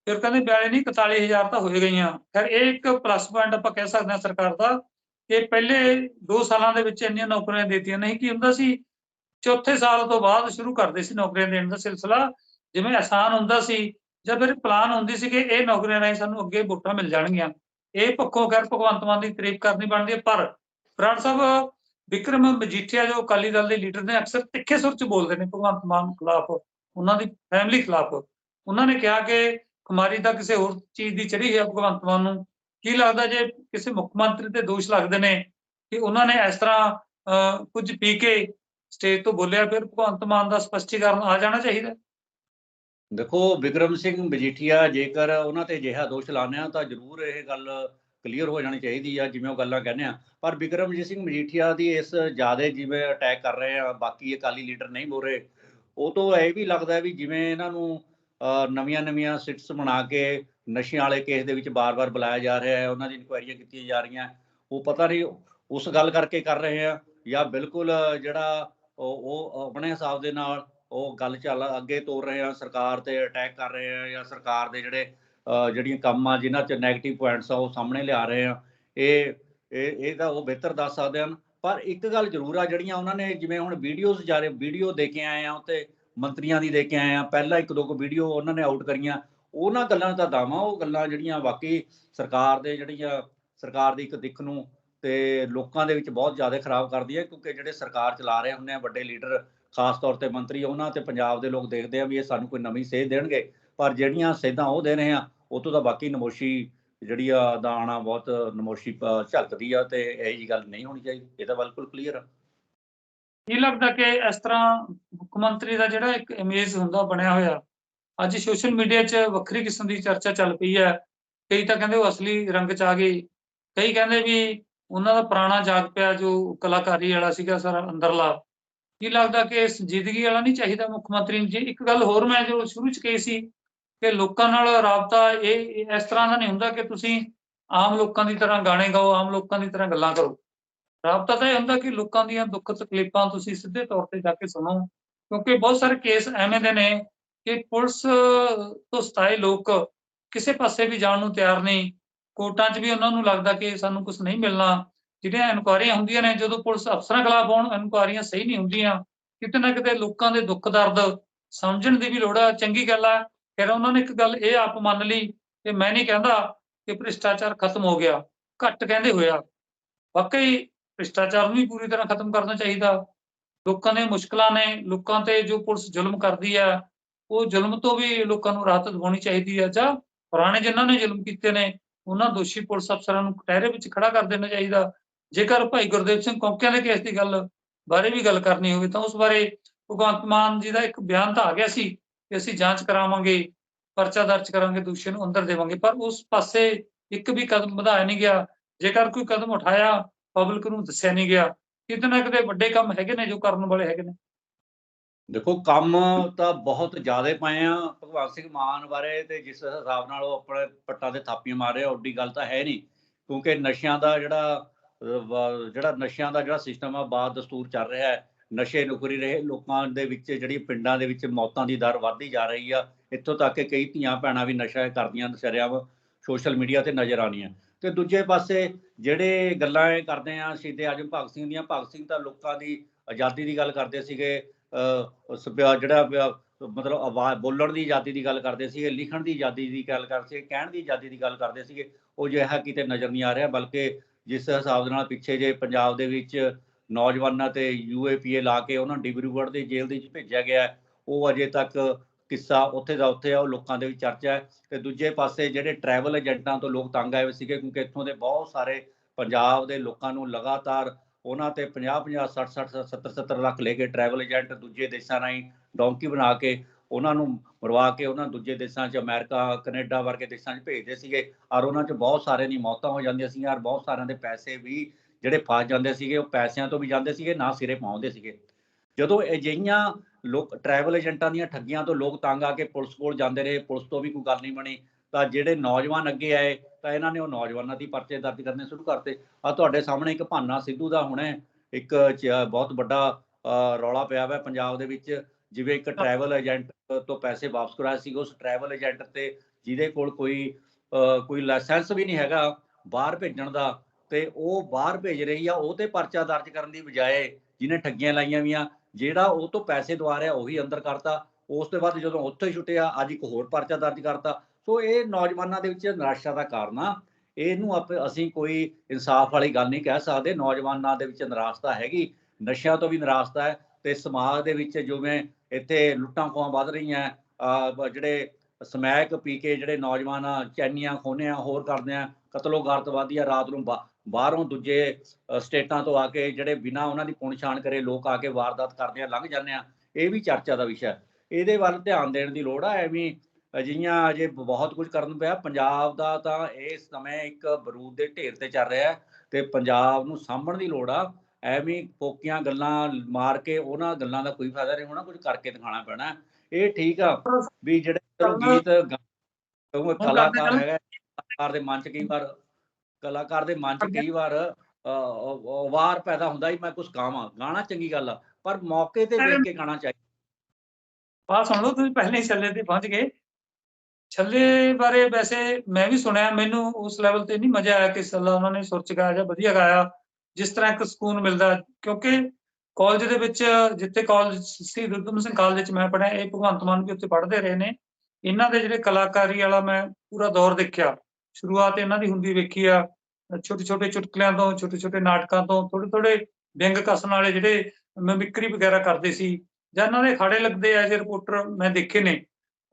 ਫਿਰ ਕਹਿੰਦੇ 42 ਨਹੀਂ 41000 ਤਾਂ ਹੋਏ ਗਈਆਂ। ਫਿਰ ਇਹ ਇੱਕ ਪਲੱਸ ਪੁਆਇੰਟ ਆਪਾਂ ਕਹਿ ਸਕਦੇ ਹਾਂ ਸਰਕਾਰ ਦਾ ਕਿ ਪਹਿਲੇ 2 ਸਾਲਾਂ ਦੇ ਵਿੱਚ ਇੰਨੀਆਂ ਨੌਕਰੀਆਂ ਦਿੱਤੀਆਂ। ਨਹੀਂ ਕੀ ਹੁੰਦਾ ਸੀ, ਚੌਥੇ ਸਾਲ ਤੋਂ ਬਾਅਦ ਸ਼ੁਰੂ ਕਰਦੇ ਸੀ ਨੌਕਰੀਆਂ ਦੇਣ ਦਾ ਸਿਲਸਿਲਾ। ਜਿਵੇਂ ਆਸਾਨ ਹੁੰਦਾ ਸੀ ਜਾਂ ਫਿਰ ਪਲਾਨ ਹੁੰਦੀ ਸੀ ਕਿ ਇਹ ਨੌਕਰੀਆਂ ਰਾਹੀਂ ਸਾਨੂੰ ਅੱਗੇ ਵੋਟਾਂ ਮਿਲ ਜਾਣਗੀਆਂ। ਇਹ ਪੱਖੋਂ ਖੈਰ ਭਗਵੰਤ ਮਾਨ ਦੀ ਤਾਰੀਫ ਕਰਨੀ ਬਣਦੀ ਹੈ ਪਰ ਬਰਾੜ ਸਾਹਿਬ ਵਿਕਰਮ ਮਜੀਠੀਆ ਜੋ ਅਕਾਲੀ ਦਲ ਦੇ ਲੀਡਰ ਨੇ ਅਕਸਰ ਤਿੱਖੇ ਸੁਰ ਚ ਬੋਲਦੇ ਨੇ ਭਗਵੰਤ ਮਾਨ ਖਿਲਾਫ ਉਹਨਾਂ ਦੀ ਫੈਮਿਲੀ ਖਿਲਾਫ। ਉਹਨਾਂ ਨੇ ਕਿਹਾ ਕਿ ਕੁਮਾਰੀ ਦਾ ਕਿਸੇ ਹੋਰ ਚੀਜ਼ ਦੀ ਚੜੀ ਹੈ ਭਗਵੰਤ ਮਾਨ ਨੂੰ। ਕੀ ਲੱਗਦਾ ਜੇ ਕਿਸੇ ਮੁੱਖ ਮੰਤਰੀ ਤੇ ਦੋਸ਼ ਲੱਗਦੇ ਨੇ ਕਿ ਉਹਨਾਂ ਨੇ ਇਸ ਤਰ੍ਹਾਂ ਅਹ, ਕੁਝ ਪੀ ਕੇ ਸਟੇਜ ਤੋਂ ਬੋਲਿਆ ਫਿਰ ਭਗਵੰਤ ਮਾਨ ਦਾ ਸਪਸ਼ਟੀਕਰਨ ਆ ਜਾਣਾ ਚਾਹੀਦਾ? ਦੇਖੋ, ਵਿਕਰਮ ਸਿੰਘ ਮਜੀਠੀਆ ਜੇਕਰ ਉਹਨਾਂ ਤੇ ਅਜਿਹਾ ਦੋਸ਼ ਲਾਉਂਦੇ ਆ ਤਾਂ ਜ਼ਰੂਰ ਇਹ ਗੱਲ ਕਲੀਅਰ ਹੋ ਜਾਣੀ ਚਾਹੀਦੀ ਆ, ਜਿਵੇਂ ਉਹ ਗੱਲਾਂ ਕਹਿੰਦੇ ਆ। ਪਰ ਵਿਕਰਮਜੀਤ ਸਿੰਘ ਮਜੀਠੀਆ ਦੀ ਇਸ ਜਿਆਦੇ ਜਿਵੇਂ ਅਟੈਕ ਕਰ ਰਹੇ ਆ, ਬਾਕੀ ਅਕਾਲੀ ਲੀਡਰ ਨਹੀਂ ਬੋਲ ਰਹੇ ਉਹ ਤੋਂ ਇਹ ਵੀ ਲੱਗਦਾ ਵੀ ਜਿਵੇਂ ਇਹਨਾਂ ਨੂੰ ਨਵੀਆਂ ਨਵੀਆਂ ਸਿਟਸ ਬਣਾ ਕੇ ਨਸ਼ਿਆਂ ਵਾਲੇ ਕੇਸ ਦੇ ਵਿੱਚ ਬਾਰ-ਬਾਰ ਬੁਲਾਇਆ ਜਾ ਰਿਹਾ ਹੈ, ਉਹਨਾਂ ਦੀ ਇਨਕੁਆਇਰੀਆਂ ਕੀਤੀਆਂ ਜਾ ਰਹੀਆਂ। ਉਹ ਪਤਾ ਨਹੀਂ ਉਸ ਗੱਲ ਕਰਕੇ ਕਰ ਰਹੇ ਆ ਜਾਂ ਬਿਲਕੁਲ ਜਿਹੜਾ ਉਹ ਉਹ ਆਪਣੇ ਹਿਸਾਬ ਦੇ ਨਾਲ ਉਹ ਗੱਲ ਚੱਲ ਅੱਗੇ ਤੋਰ ਰਹੇ ਆ, ਸਰਕਾਰ ਤੇ ਅਟੈਕ ਕਰ ਰਹੇ ਆ ਜਾਂ ਸਰਕਾਰ ਦੇ ਜਿਹੜੇ ਜਿਹੜੀਆਂ ਕੰਮ ਆ, ਜਿਨ੍ਹਾਂ 'ਚ 네ਗੇਟਿਵ ਪੁਆਇੰਟਸ ਆ, ਉਹ ਸਾਹਮਣੇ ਲਿਆ ਰਹੇ ਆ। ਇਹ ਇਹ ਇਹ ਤਾਂ ਉਹ ਬਿਹਤਰ ਦੱਸ ਸਕਦੇ ਹਨ। ਪਰ ਇੱਕ ਗੱਲ ਜ਼ਰੂਰ ਆ, ਜਿਹੜੀਆਂ ਉਹਨਾਂ ਨੇ ਜਿਵੇਂ ਹੁਣ ਵੀਡੀਓਜ਼ ਜਾਰੇ ਵੀਡੀਓ ਦੇ ਕੇ ਆਏ ਆ ਉੱਤੇ ਮੰਤਰੀਆਂ ਦੀ ਦੇ ਕੇ ਆਏ ਆ, ਪਹਿਲਾਂ ਇੱਕ ਦੋ ਕੁ ਵੀਡੀਓ ਉਹਨਾਂ ਨੇ ਆਊਟ ਕਰੀਆਂ। ਉਹਨਾਂ ਗੱਲਾਂ ਦਾ ਦਾਵਾ ਉਹ ਗੱਲਾਂ ਜਿਹੜੀਆਂ ਵਾਕਈ ਸਰਕਾਰ ਦੇ ਜਿਹੜੀਆਂ, ਸਰਕਾਰ ਦੀ ਇੱਕ ਦਿੱਖ ਨੂੰ ਤੇ ਲੋਕਾਂ ਦੇ ਵਿੱਚ ਬਹੁਤ ਜ਼ਿਆਦਾ ਖਰਾਬ ਕਰਦੀ ਹੈ ਕਿਉਂਕਿ ਜਿਹੜੇ ਸਰਕਾਰ ਚਲਾ ਰਹੇ ਹੁੰਦੇ ਆ ਵੱਡੇ ਲੀਡਰ ਖਾਸ ਤੌਰ ਤੇ ਮੰਤਰੀ, ਉਹਨਾਂ ਤੇ ਪੰਜਾਬ ਦੇ ਲੋਕ ਦੇਖਦੇ ਆ ਵੀ ਇਹ ਸਾਨੂੰ ਕੋਈ ਨਵੀਂ ਸੇਧ ਦੇਣਗੇ। ਪਰ ਜਿਹੜੀਆਂ ਸੇਧਾਂ ਉਹ ਦੇ ਰਹੇ ਆ, ਉਹ ਤੋਂ ਤਾਂ ਬਾਕੀ ਨਮੋਸ਼ੀ ਜਿਹੜੀ ਆ ਦਾ ਆਉਣਾ ਬਹੁਤ ਨਮੋਸ਼ੀ ਝਲਕਦੀ ਆ ਤੇ ਇਹ ਜੀ ਗੱਲ ਨਹੀਂ ਹੋਣੀ ਚਾਹੀਦੀ। ਇਹ ਤਾਂ ਬਿਲਕੁਲ ਕਲੀਅਰ ਆ। ਕੀ ਲੱਗਦਾ ਕਿ ਇਸ ਤਰ੍ਹਾਂ ਮੁੱਖ ਮੰਤਰੀ ਦਾ ਜਿਹੜਾ ਇੱਕ ਇਮੇਜ ਹੁੰਦਾ, ਬਣਿਆ ਹੋਇਆ, ਅੱਜ ਸੋਸ਼ਲ ਮੀਡੀਆ 'ਚ ਵੱਖਰੀ ਕਿਸਮ ਦੀ ਚਰਚਾ ਚੱਲ ਪਈ ਹੈ। ਕਈ ਤਾਂ ਕਹਿੰਦੇ ਉਹ ਅਸਲੀ ਰੰਗ 'ਚ ਆ ਗਈ ਕਈ ਕਹਿੰਦੇ ਵੀ ਉਹਨਾਂ ਦਾ ਪੁਰਾਣਾ ਜਾਗ ਪਿਆ, ਜੋ ਕਲਾਕਾਰੀ ਵਾਲਾ ਸੀਗਾ ਸਾਰਾ ਅੰਦਰਲਾ। ਕੀ ਲੱਗਦਾ ਕਿ ਸੰਜੀਦਗੀ ਵਾਲਾ ਨਹੀਂ ਚਾਹੀਦਾ ਮੁੱਖ ਮੰਤਰੀ ਨੂੰ? ਜੀ ਇੱਕ ਗੱਲ ਹੋਰ ਮੈਂ ਜੋ ਸ਼ੁਰੂ 'ਚ ਕਹੀ ਸੀ ਕਿ ਲੋਕਾਂ ਨਾਲ ਰਾਬਤਾ, ਇਹ ਇਹ ਇਸ ਤਰ੍ਹਾਂ ਦਾ ਨਹੀਂ ਹੁੰਦਾ ਕਿ ਤੁਸੀਂ ਆਮ ਲੋਕਾਂ ਦੀ ਤਰ੍ਹਾਂ ਗਾਣੇ ਗਾਓ, ਆਮ ਲੋਕਾਂ ਦੀ ਤਰ੍ਹਾਂ ਗੱਲਾਂ ਕਰੋ। ਰਾਬਤਾ ਤਾਂ ਇਹ ਹੁੰਦਾ ਕਿ ਲੋਕਾਂ ਦੀਆਂ ਦੁੱਖ ਤਕਲੀਫਾਂ ਤੁਸੀਂ ਸਿੱਧੇ ਤੌਰ ਤੇ ਜਾ ਕੇ ਸੁਣੋ। ਕਿਉਂਕਿ ਬਹੁਤ ਸਾਰੇ ਕੇਸ ਐਵੇਂ ਦੇ ਨੇ ਕਿ ਪੁਲਿਸ ਤੋਂ ਸਤਾਏ ਲੋਕ ਕਿਸੇ ਪਾਸੇ ਵੀ ਜਾਣ ਨੂੰ ਤਿਆਰ ਨਹੀਂ। ਕੋਰਟਾਂ 'ਚ ਵੀ ਉਹਨਾਂ ਨੂੰ ਲੱਗਦਾ ਕਿ ਸਾਨੂੰ ਕੁਝ ਨਹੀਂ ਮਿਲਣਾ। ਜਿਹੜੀਆਂ ਇਨਕੁਆਰੀਆਂ ਹੁੰਦੀਆਂ ਨੇ, ਜਦੋਂ ਪੁਲਿਸ ਅਫਸਰਾਂ ਖਿਲਾਫ ਹੋਣ ਇਨਕੁਆਰੀਆਂ ਸਹੀ ਨਹੀਂ ਹੁੰਦੀਆਂ, ਕਿਤੇ ਨਾ ਕਿਤੇ ਲੋਕਾਂ ਦੇ ਦੁੱਖ ਦਰਦ ਸਮਝਣ ਦੀ ਵੀ ਲੋੜ ਆ। ਚੰਗੀ ਗੱਲ ਆ, ਫਿਰ ਉਹਨਾਂ ਨੇ ਇੱਕ ਗੱਲ ਇਹ ਆਪ ਮੰਨ ਲਈ ਕਿ ਮੈਂ ਨਹੀਂ ਕਹਿੰਦਾ ਕਿ ਭ੍ਰਿਸ਼ਟਾਚਾਰ ਖਤਮ ਹੋ ਗਿਆ, ਘੱਟ ਕਹਿੰਦੇ ਹੋਇਆ। ਵਾਕਈ ਭ੍ਰਿਸ਼ਟਾਚਾਰ ਨੂੰ ਵੀ ਪੂਰੀ ਤਰ੍ਹਾਂ ਖਤਮ ਕਰਨਾ ਚਾਹੀਦਾ। ਲੋਕਾਂ ਦੇ ਮੁਸ਼ਕਲਾਂ ਨੇ, ਲੋਕਾਂ ਤੇ ਜੋ ਪੁਲਿਸ ਜ਼ੁਲਮ ਕਰਦੀ ਹੈ ਉਹ ਜ਼ੁਲਮ ਤੋਂ ਵੀ ਲੋਕਾਂ ਨੂੰ ਰਾਹਤ ਦਿਵਾਉਣੀ ਚਾਹੀਦੀ ਹੈ ਜਾਂ ਪੁਰਾਣੇ ਜਿਨ੍ਹਾਂ ਨੇ ਜ਼ੁਲਮ ਕੀਤੇ ਨੇ, ਉਹਨਾਂ ਦੋਸ਼ੀ ਪੁਲਿਸ ਅਫਸਰਾਂ ਨੂੰ ਕਟਹਿਰੇ ਵਿੱਚ ਖੜਾ ਕਰ ਦੇਣਾ ਚਾਹੀਦਾ। ਜੇਕਰ ਭਾਈ ਗੁਰਦੇਵ ਸਿੰਘ ਕੌਂਕਿਆਂ ਦੇ ਕੇਸ ਦੀ ਗੱਲ ਬਾਰੇ ਵੀ ਗੱਲ ਕਰਨੀ ਹੋਵੇ ਤਾਂ ਉਸ ਬਾਰੇ ਭਗਵੰਤ ਮਾਨ ਜੀ ਦਾ ਇੱਕ ਬਿਆਨ ਤਾਂ ਆ ਗਿਆ ਸੀ ਕਿ ਅਸੀਂ ਜਾਂਚ ਕਰਾਵਾਂਗੇ, ਪਰਚਾ ਦਰਜ ਕਰਾਂਗੇ ਦੋਸ਼ੀ ਨੂੰ ਅੰਦਰ ਦੇਵਾਂਗੇ, ਪਰ ਉਸ ਪਾਸੇ ਇੱਕ ਵੀ ਕਦਮ ਵਧਾਇਆ ਨਹੀਂ ਗਿਆ। ਜੇਕਰ ਕੋਈ ਕਦਮ ਉਠਾਇਆ, ਪਬਲਿਕ ਨੂੰ ਦੱਸਿਆ ਨਹੀਂ ਗਿਆ ਕਿਤੇ ਨਾ ਕਿਤੇ ਵੱਡੇ ਕੰਮ ਹੈਗੇ ਨੇ ਜੋ ਕਰਨ ਵਾਲੇ ਹੈਗੇ ਨੇ? ਦੇਖੋ, ਕੰਮ ਤਾਂ ਬਹੁਤ ਜ਼ਿਆਦਾ ਪਏ ਆ। ਭਗਵੰਤ ਸਿੰਘ ਮਾਨ ਬਾਰੇ ਤੇ ਜਿਸ ਹਿਸਾਬ ਨਾਲ ਉਹ ਆਪਣੇ ਪੱਟਾਂ ਤੇ ਥਾਪੀਆਂ ਮਾਰ ਰਿਹਾ, ਓਡੀ ਗੱਲ ਤਾਂ ਹੈ ਨਹੀਂ। ਕਿਉਂਕਿ ਨਸ਼ਿਆਂ ਦਾ ਜਿਹੜਾ ਜਿਹੜਾ ਨਸ਼ਿਆਂ ਦਾ ਜਿਹੜਾ ਸਿਸਟਮ ਆ ਬਾਦ ਦਸਤੂਰ ਚੱਲ ਰਿਹਾ ਹੈ। ਨਸ਼ੇ ਨੁਕਰੀ ਰਹੇ ਲੋਕਾਂ ਦੇ ਵਿੱਚ, ਜਿਹੜੀ ਪਿੰਡਾਂ ਦੇ ਵਿੱਚ ਮੌਤਾਂ ਦੀ ਦਰ ਵੱਧਦੀ ਜਾ ਰਹੀ ਆ। ਇੱਥੋਂ ਤੱਕ ਕਿ ਕਈ ਧੀਆਂ ਭੈਣਾਂ ਵੀ ਨਸ਼ਾ ਕਰਦੀਆਂ ਨਸ਼ਰਿਆਂ ਸੋਸ਼ਲ ਮੀਡੀਆ ਤੇ ਨਜ਼ਰ ਆਉਣੀਆਂ ਤੇ ਦੂਜੇ ਪਾਸੇ ਜਿਹੜੇ ਗੱਲਾਂ ਇਹ ਕਰਦੇ ਆ, ਸ਼ਹੀਦੇ ਆਜਮ ਭਗਤ ਸਿੰਘ ਦੀਆਂ, ਭਗਤ ਸਿੰਘ ਤਾਂ ਲੋਕਾਂ ਦੀ ਆਜ਼ਾਦੀ ਦੀ ਗੱਲ ਕਰਦੇ ਸੀਗੇ, ਅਹ ਸਭਿਆ- ਜਿਹੜਾ ਮਤਲਬ ਆਵਾਜ਼ ਬੋਲਣ ਦੀ ਆਜ਼ਾਦੀ ਦੀ ਗੱਲ ਕਰਦੇ ਸੀਗੇ, ਲਿਖਣ ਦੀ ਆਜ਼ਾਦੀ ਦੀ ਗੱਲ ਕਰਦੇ ਸੀ ਕਹਿਣ ਦੀ ਆਜ਼ਾਦੀ ਦੀ ਗੱਲ ਕਰਦੇ ਸੀਗੇ, ਉਹ ਜਿਹਾ ਕਿਤੇ ਨਜ਼ਰ ਨਹੀਂ ਆ ਰਿਹਾ, ਬਲਕਿ ਜਿਸ ਹਿਸਾਬ ਦੇ ਨਾਲ ਪਿੱਛੇ ਜੇ ਪੰਜਾਬ ਦੇ ਵਿੱਚ ਨੌਜਵਾਨਾਂ ਤੇ ਯੂਏਪੀਏ ਲਾ ਕੇ ਉਹਨਾਂ ਨੂੰ ਡਿਬਰੂਗੜ੍ਹ ਦੀ ਜੇਲ੍ਹ ਦੇ ਵਿੱਚ ਭੇਜਿਆ ਗਿਆ ਉਹ ਅਜੇ ਤੱਕ ਕਿੱਸਾ ਉੱਥੇ ਦਾ ਉੱਥੇ ਆ, ਉਹ ਲੋਕਾਂ ਦੇ ਵਿੱਚ ਚਰਚਾ ਹੈ ਤੇ ਦੂਜੇ ਪਾਸੇ ਜਿਹੜੇ ਟਰੈਵਲ ਏਜੰਟਾਂ ਤੋਂ ਲੋਕ ਤੰਗ ਆਏ ਹੋਏ ਸੀਗੇ ਕਿਉਂਕਿ ਇੱਥੋਂ ਦੇ ਬਹੁਤ ਸਾਰੇ ਪੰਜਾਬ ਦੇ ਲੋਕਾਂ ਨੂੰ ਲਗਾਤਾਰ ਉਹਨਾਂ ਤੇ 50 50 60 60 70 70 ਲੱਖ ਲੈ ਕੇ ਟਰੈਵਲ ਏਜੰਟ ਦੂਜੇ ਦੇਸ਼ਾਂ ਰਾਹੀਂ ਡੌਂਕੀ ਬਣਾ ਕੇ ਉਹਨਾਂ ਨੂੰ ਮਰਵਾ ਕੇ ਉਹਨਾਂ ਨੂੰ ਦੂਜੇ ਦੇਸ਼ਾਂ 'ਚ ਅਮਰੀਕਾ ਕੈਨੇਡਾ ਵਰਗੇ ਦੇਸ਼ਾਂ 'ਚ ਭੇਜਦੇ ਸੀਗੇ ਔਰ ਉਹਨਾਂ 'ਚ ਬਹੁਤ ਸਾਰੇ ਦੀ ਮੌਤਾਂ ਹੋ ਜਾਂਦੀਆਂ ਸੀਗੀਆਂ ਔਰ ਬਹੁਤ ਸਾਰਿਆਂ ਦੇ ਪੈਸੇ ਵੀ ਜਿਹੜੇ ਫਸ ਜਾਂਦੇ ਸੀਗੇ ਉਹ ਪੈਸਿਆਂ ਤੋਂ ਵੀ ਜਾਂਦੇ ਸੀਗੇ ਨਾ ਸਿਰੇ ਪਾਉਂਦੇ ਸੀਗੇ। ਜਦੋਂ ਅਜਿਹੀਆਂ ਲੋਕ ਟਰੈਵਲ ਏਜੰਟਾਂ ਦੀਆਂ ਠੱਗੀਆਂ ਤੋਂ ਲੋਕ ਤੰਗ ਆ ਕੇ ਪੁਲਿਸ ਕੋਲ ਜਾਂਦੇ ਰਹੇ ਪੁਲਿਸ ਤੋਂ ਵੀ ਕੋਈ ਗੱਲ ਨਹੀਂ ਬਣੀ ਤਾਂ ਜਿਹੜੇ ਨੌਜਵਾਨ ਅੱਗੇ ਆਏ ਤਾਂ ਇਹਨਾਂ ਨੇ ਉਹ ਨੌਜਵਾਨਾਂ ਦੀ ਪਰਚੇ ਦਰਜ ਕਰਨੇ ਸ਼ੁਰੂ ਕਰਤੇ। ਆ ਤੁਹਾਡੇ ਸਾਹਮਣੇ ਇੱਕ ਭਾਨਾ ਸਿੱਧੂ ਦਾ ਹੁਣੇ ਇੱਕ ਬਹੁਤ ਵੱਡਾ ਅ, ਰੌਲਾ ਪਿਆ ਹੋਇਆ ਪੰਜਾਬ ਦੇ ਵਿੱਚ। ਜਿਵੇਂ ਇੱਕ ਟਰੈਵਲ ਏਜੰਟ ਤੋਂ ਪੈਸੇ ਵਾਪਸ ਕਰਾਏ ਸੀ ਉਸ ਟਰੈਵਲ ਏਜੰਟ ਤੇ ਜਿਹਦੇ ਕੋਲ ਕੋਈ ਕੋਈ ਲਾਇਸੈਂਸ ਵੀ ਨਹੀਂ ਹੈਗਾ ਬਾਹਰ ਭੇਜਣ ਦਾ ਤੇ ਉਹ ਬਾਹਰ ਭੇਜ ਰਹੀ ਆ ਉਹ ਤੇ ਪਰਚਾ ਦਰਜ ਕਰਨ ਦੀ ਬਜਾਏ ਜਿਹਨੇ ਠੱਗੀਆਂ ਲਾਈਆਂ ਵੀਆਂ ਜਿਹੜਾ ਉਹ ਤੋਂ ਪੈਸੇ ਦਵਾ ਰਿਹਾ ਉਹੀ ਅੰਦਰ ਕਰਤਾ। ਉਸ ਤੋਂ ਬਾਅਦ ਜਦੋਂ ਉੱਥੇ ਛੁੱਟਿਆ ਅੱਜ ਇੱਕ ਹੋਰ ਪਰਚਾ ਦਰਜ ਕਰਤਾ। ਸੋ ਇਹ ਨੌਜਵਾਨਾਂ ਦੇ ਵਿੱਚ ਨਿਰਾਸ਼ਾ ਦਾ ਕਾਰਨ ਆ। ਇਹਨੂੰ ਆਪ ਅਸੀਂ ਕੋਈ ਇਨਸਾਫ ਵਾਲੀ ਗੱਲ ਨਹੀਂ ਕਹਿ ਸਕਦੇ। ਨੌਜਵਾਨਾਂ ਦੇ ਵਿੱਚ ਨਿਰਾਸ਼ਤਾ ਹੈਗੀ। ਨਸ਼ਿਆਂ ਤੋਂ ਵੀ ਨਿਰਾਸ਼ਤਾ ਹੈ। ਤੇ ਸਮਾਜ ਦੇ ਵਿੱਚ ਜਿਵੇਂ ਇੱਥੇ ਲੁੱਟਾਂ ਖੋਹਾਂ ਵੱਧ ਰਹੀਆਂ ਜਿਹੜੇ ਸਮੈਕ ਪੀ ਕੇ ਜਿਹੜੇ ਨੌਜਵਾਨ ਆ, ਚੈਨੀਆਂ ਖੋਨੇ ਆ ਹੋਰ ਕਰਦੇ ਆ ਕਤਲੋ ਗਾਰਤ ਆ ਰਾਤ ਨੂੰ ਬਾ- ਬਾਹਰੋਂ ਦੂਜੇ ਸਟੇਟਾਂ ਤੋਂ ਆ ਕੇ ਜਿਹੜੇ ਬਿਨਾਂ ਉਹਨਾਂ ਦੀ ਪੁਣਛਾਣ ਕਰੇ ਲੋਕ ਆ ਕੇ ਵਾਰਦਾਤ ਕਰਦੇ ਆ ਲੰਘ ਜਾਂਦੇ ਆ ਇਹ ਵੀ ਚਰਚਾ ਦਾ ਵਿਸ਼ਾ ਇਹਦੇ ਵੱਲ ਧਿਆਨ ਦੇਣ ਦੀ ਲੋੜ ਆ ਐਵੇਂ ਅਜਿਹੀਆਂ ਅਜੇ ਬਹੁਤ ਕੁਝ ਕਰਨ ਪਿਆ ਪੰਜਾਬ ਦਾ ਤਾਂ ਇਸ ਸਮੇਂ ਇੱਕ ਬਰੂਦ ਦੇ ਢੇਰ ਤੇ ਚੱਲ ਰਿਹਾ ਹੈ ਤੇ ਪੰਜਾਬ ਨੂੰ ਸਾਂਭਣ ਦੀ ਲੋੜ ਆ। ਐਵੇਂ ਫੋਕੀਆਂ ਗੱਲਾਂ ਮਾਰ ਕੇ ਉਹਨਾਂ ਗੱਲਾਂ ਦਾ ਕੋਈ ਫਾਇਦਾ ਨਹੀਂ ਹੋਣਾ ਕੁਝ ਕਰਕੇ ਦਿਖਾਣਾ ਪੈਣਾ। ਇਹ ਠੀਕ ਆ ਵੀ ਜਿਹੜੇ ਚਲੋ ਗੀਤ ਗਾ- ਕਿਉਂਕਿ ਕਰਦੇ ਕਲਾਕਾਰ ਹੈਗਾ ਕਲਾਕਾਰ ਦੇ ਮਨ ਚ ਕਈ ਵਾਰ ਕਲਾਕਾਰ ਦੇ ਮਨ ਚ ਕਈ ਵਾਰ ਵਾਰ ਪੈਦਾ ਹੁੰਦਾ ਹੀ ਮੈਂ ਕੁਝ ਗਾਵਾਂ। ਗਾਣਾ ਚੰਗੀ ਗੱਲ ਆ ਪਰ ਮੌਕੇ ਤੇ ਵੇਖ ਕੇ ਗਾਣਾ ਚਾਹੀਦਾ। ਬਾਤ ਸੁਣ ਲਓ ਤੁਸੀਂ ਪਹਿਲੇ ਹੀ ਛੱਲੇ ਤੇ ਪਹੁੰਚ ਗਏ। ਛੱਲੇ ਬਾਰੇ ਵੈਸੇ ਮੈਂ ਵੀ ਸੁਣਿਆ ਮੈਨੂੰ ਉਸ ਲੈਵਲ ਤੇ ਨਹੀਂ ਮਜ਼ਾ ਆਇਆ ਕਿ ਛੱਲਾ ਉਹਨਾਂ ਨੇ ਸੁਰ ਚ ਗਾਇਆ ਜਾਂ ਵਧੀਆ ਗਾਇਆ। ਜਿਸ ਤਰ੍ਹਾਂ ਇੱਕ ਸਕੂਨ ਮਿਲਦਾ ਕਿਉਂਕਿ ਕਾਲਜ ਦੇ ਵਿੱਚ, ਜਿੱਥੇ ਕਾਲਜ ਸੀ ਰੁਦਮ ਸਿੰਘ ਕਾਲਜ ਵਿੱਚ ਮੈਂ ਪੜਿਆ ਇਹ ਭਗਵੰਤ ਮਾਨ ਵੀ ਉੱਥੇ ਪੜ੍ਹਦੇ ਰਹੇ ਨੇ। ਇਹਨਾਂ ਦੇ ਜਿਹੜੇ ਕਲਾਕਾਰੀ ਵਾਲਾ ਮੈਂ ਪੂਰਾ ਦੌਰ ਦੇਖਿਆ। ਸ਼ੁਰੂਆਤ ਇਹਨਾਂ ਦੀ ਹੁੰਦੀ ਵੇਖੀ ਆ ਛੋਟੇ ਛੋਟੇ ਚੁਟਕਲਿਆਂ ਤੋਂ ਛੋਟੇ ਛੋਟੇ ਨਾਟਕਾਂ ਤੋਂ ਥੋੜੇ ਥੋੜੇ ਵਿੰਗ ਕਸਣ ਵਾਲੇ ਜਿਹੜੇ ਮਿਮਿਕਰੀ ਵਗੈਰਾ ਕਰਦੇ ਸੀ, ਜਾਂ ਇਹਨਾਂ ਦੇ ਖਾੜੇ ਲੱਗਦੇ ਐਜ ਜੇ ਰਿਪੋਰਟਰ ਮੈਂ ਦੇਖੇ ਨੇ,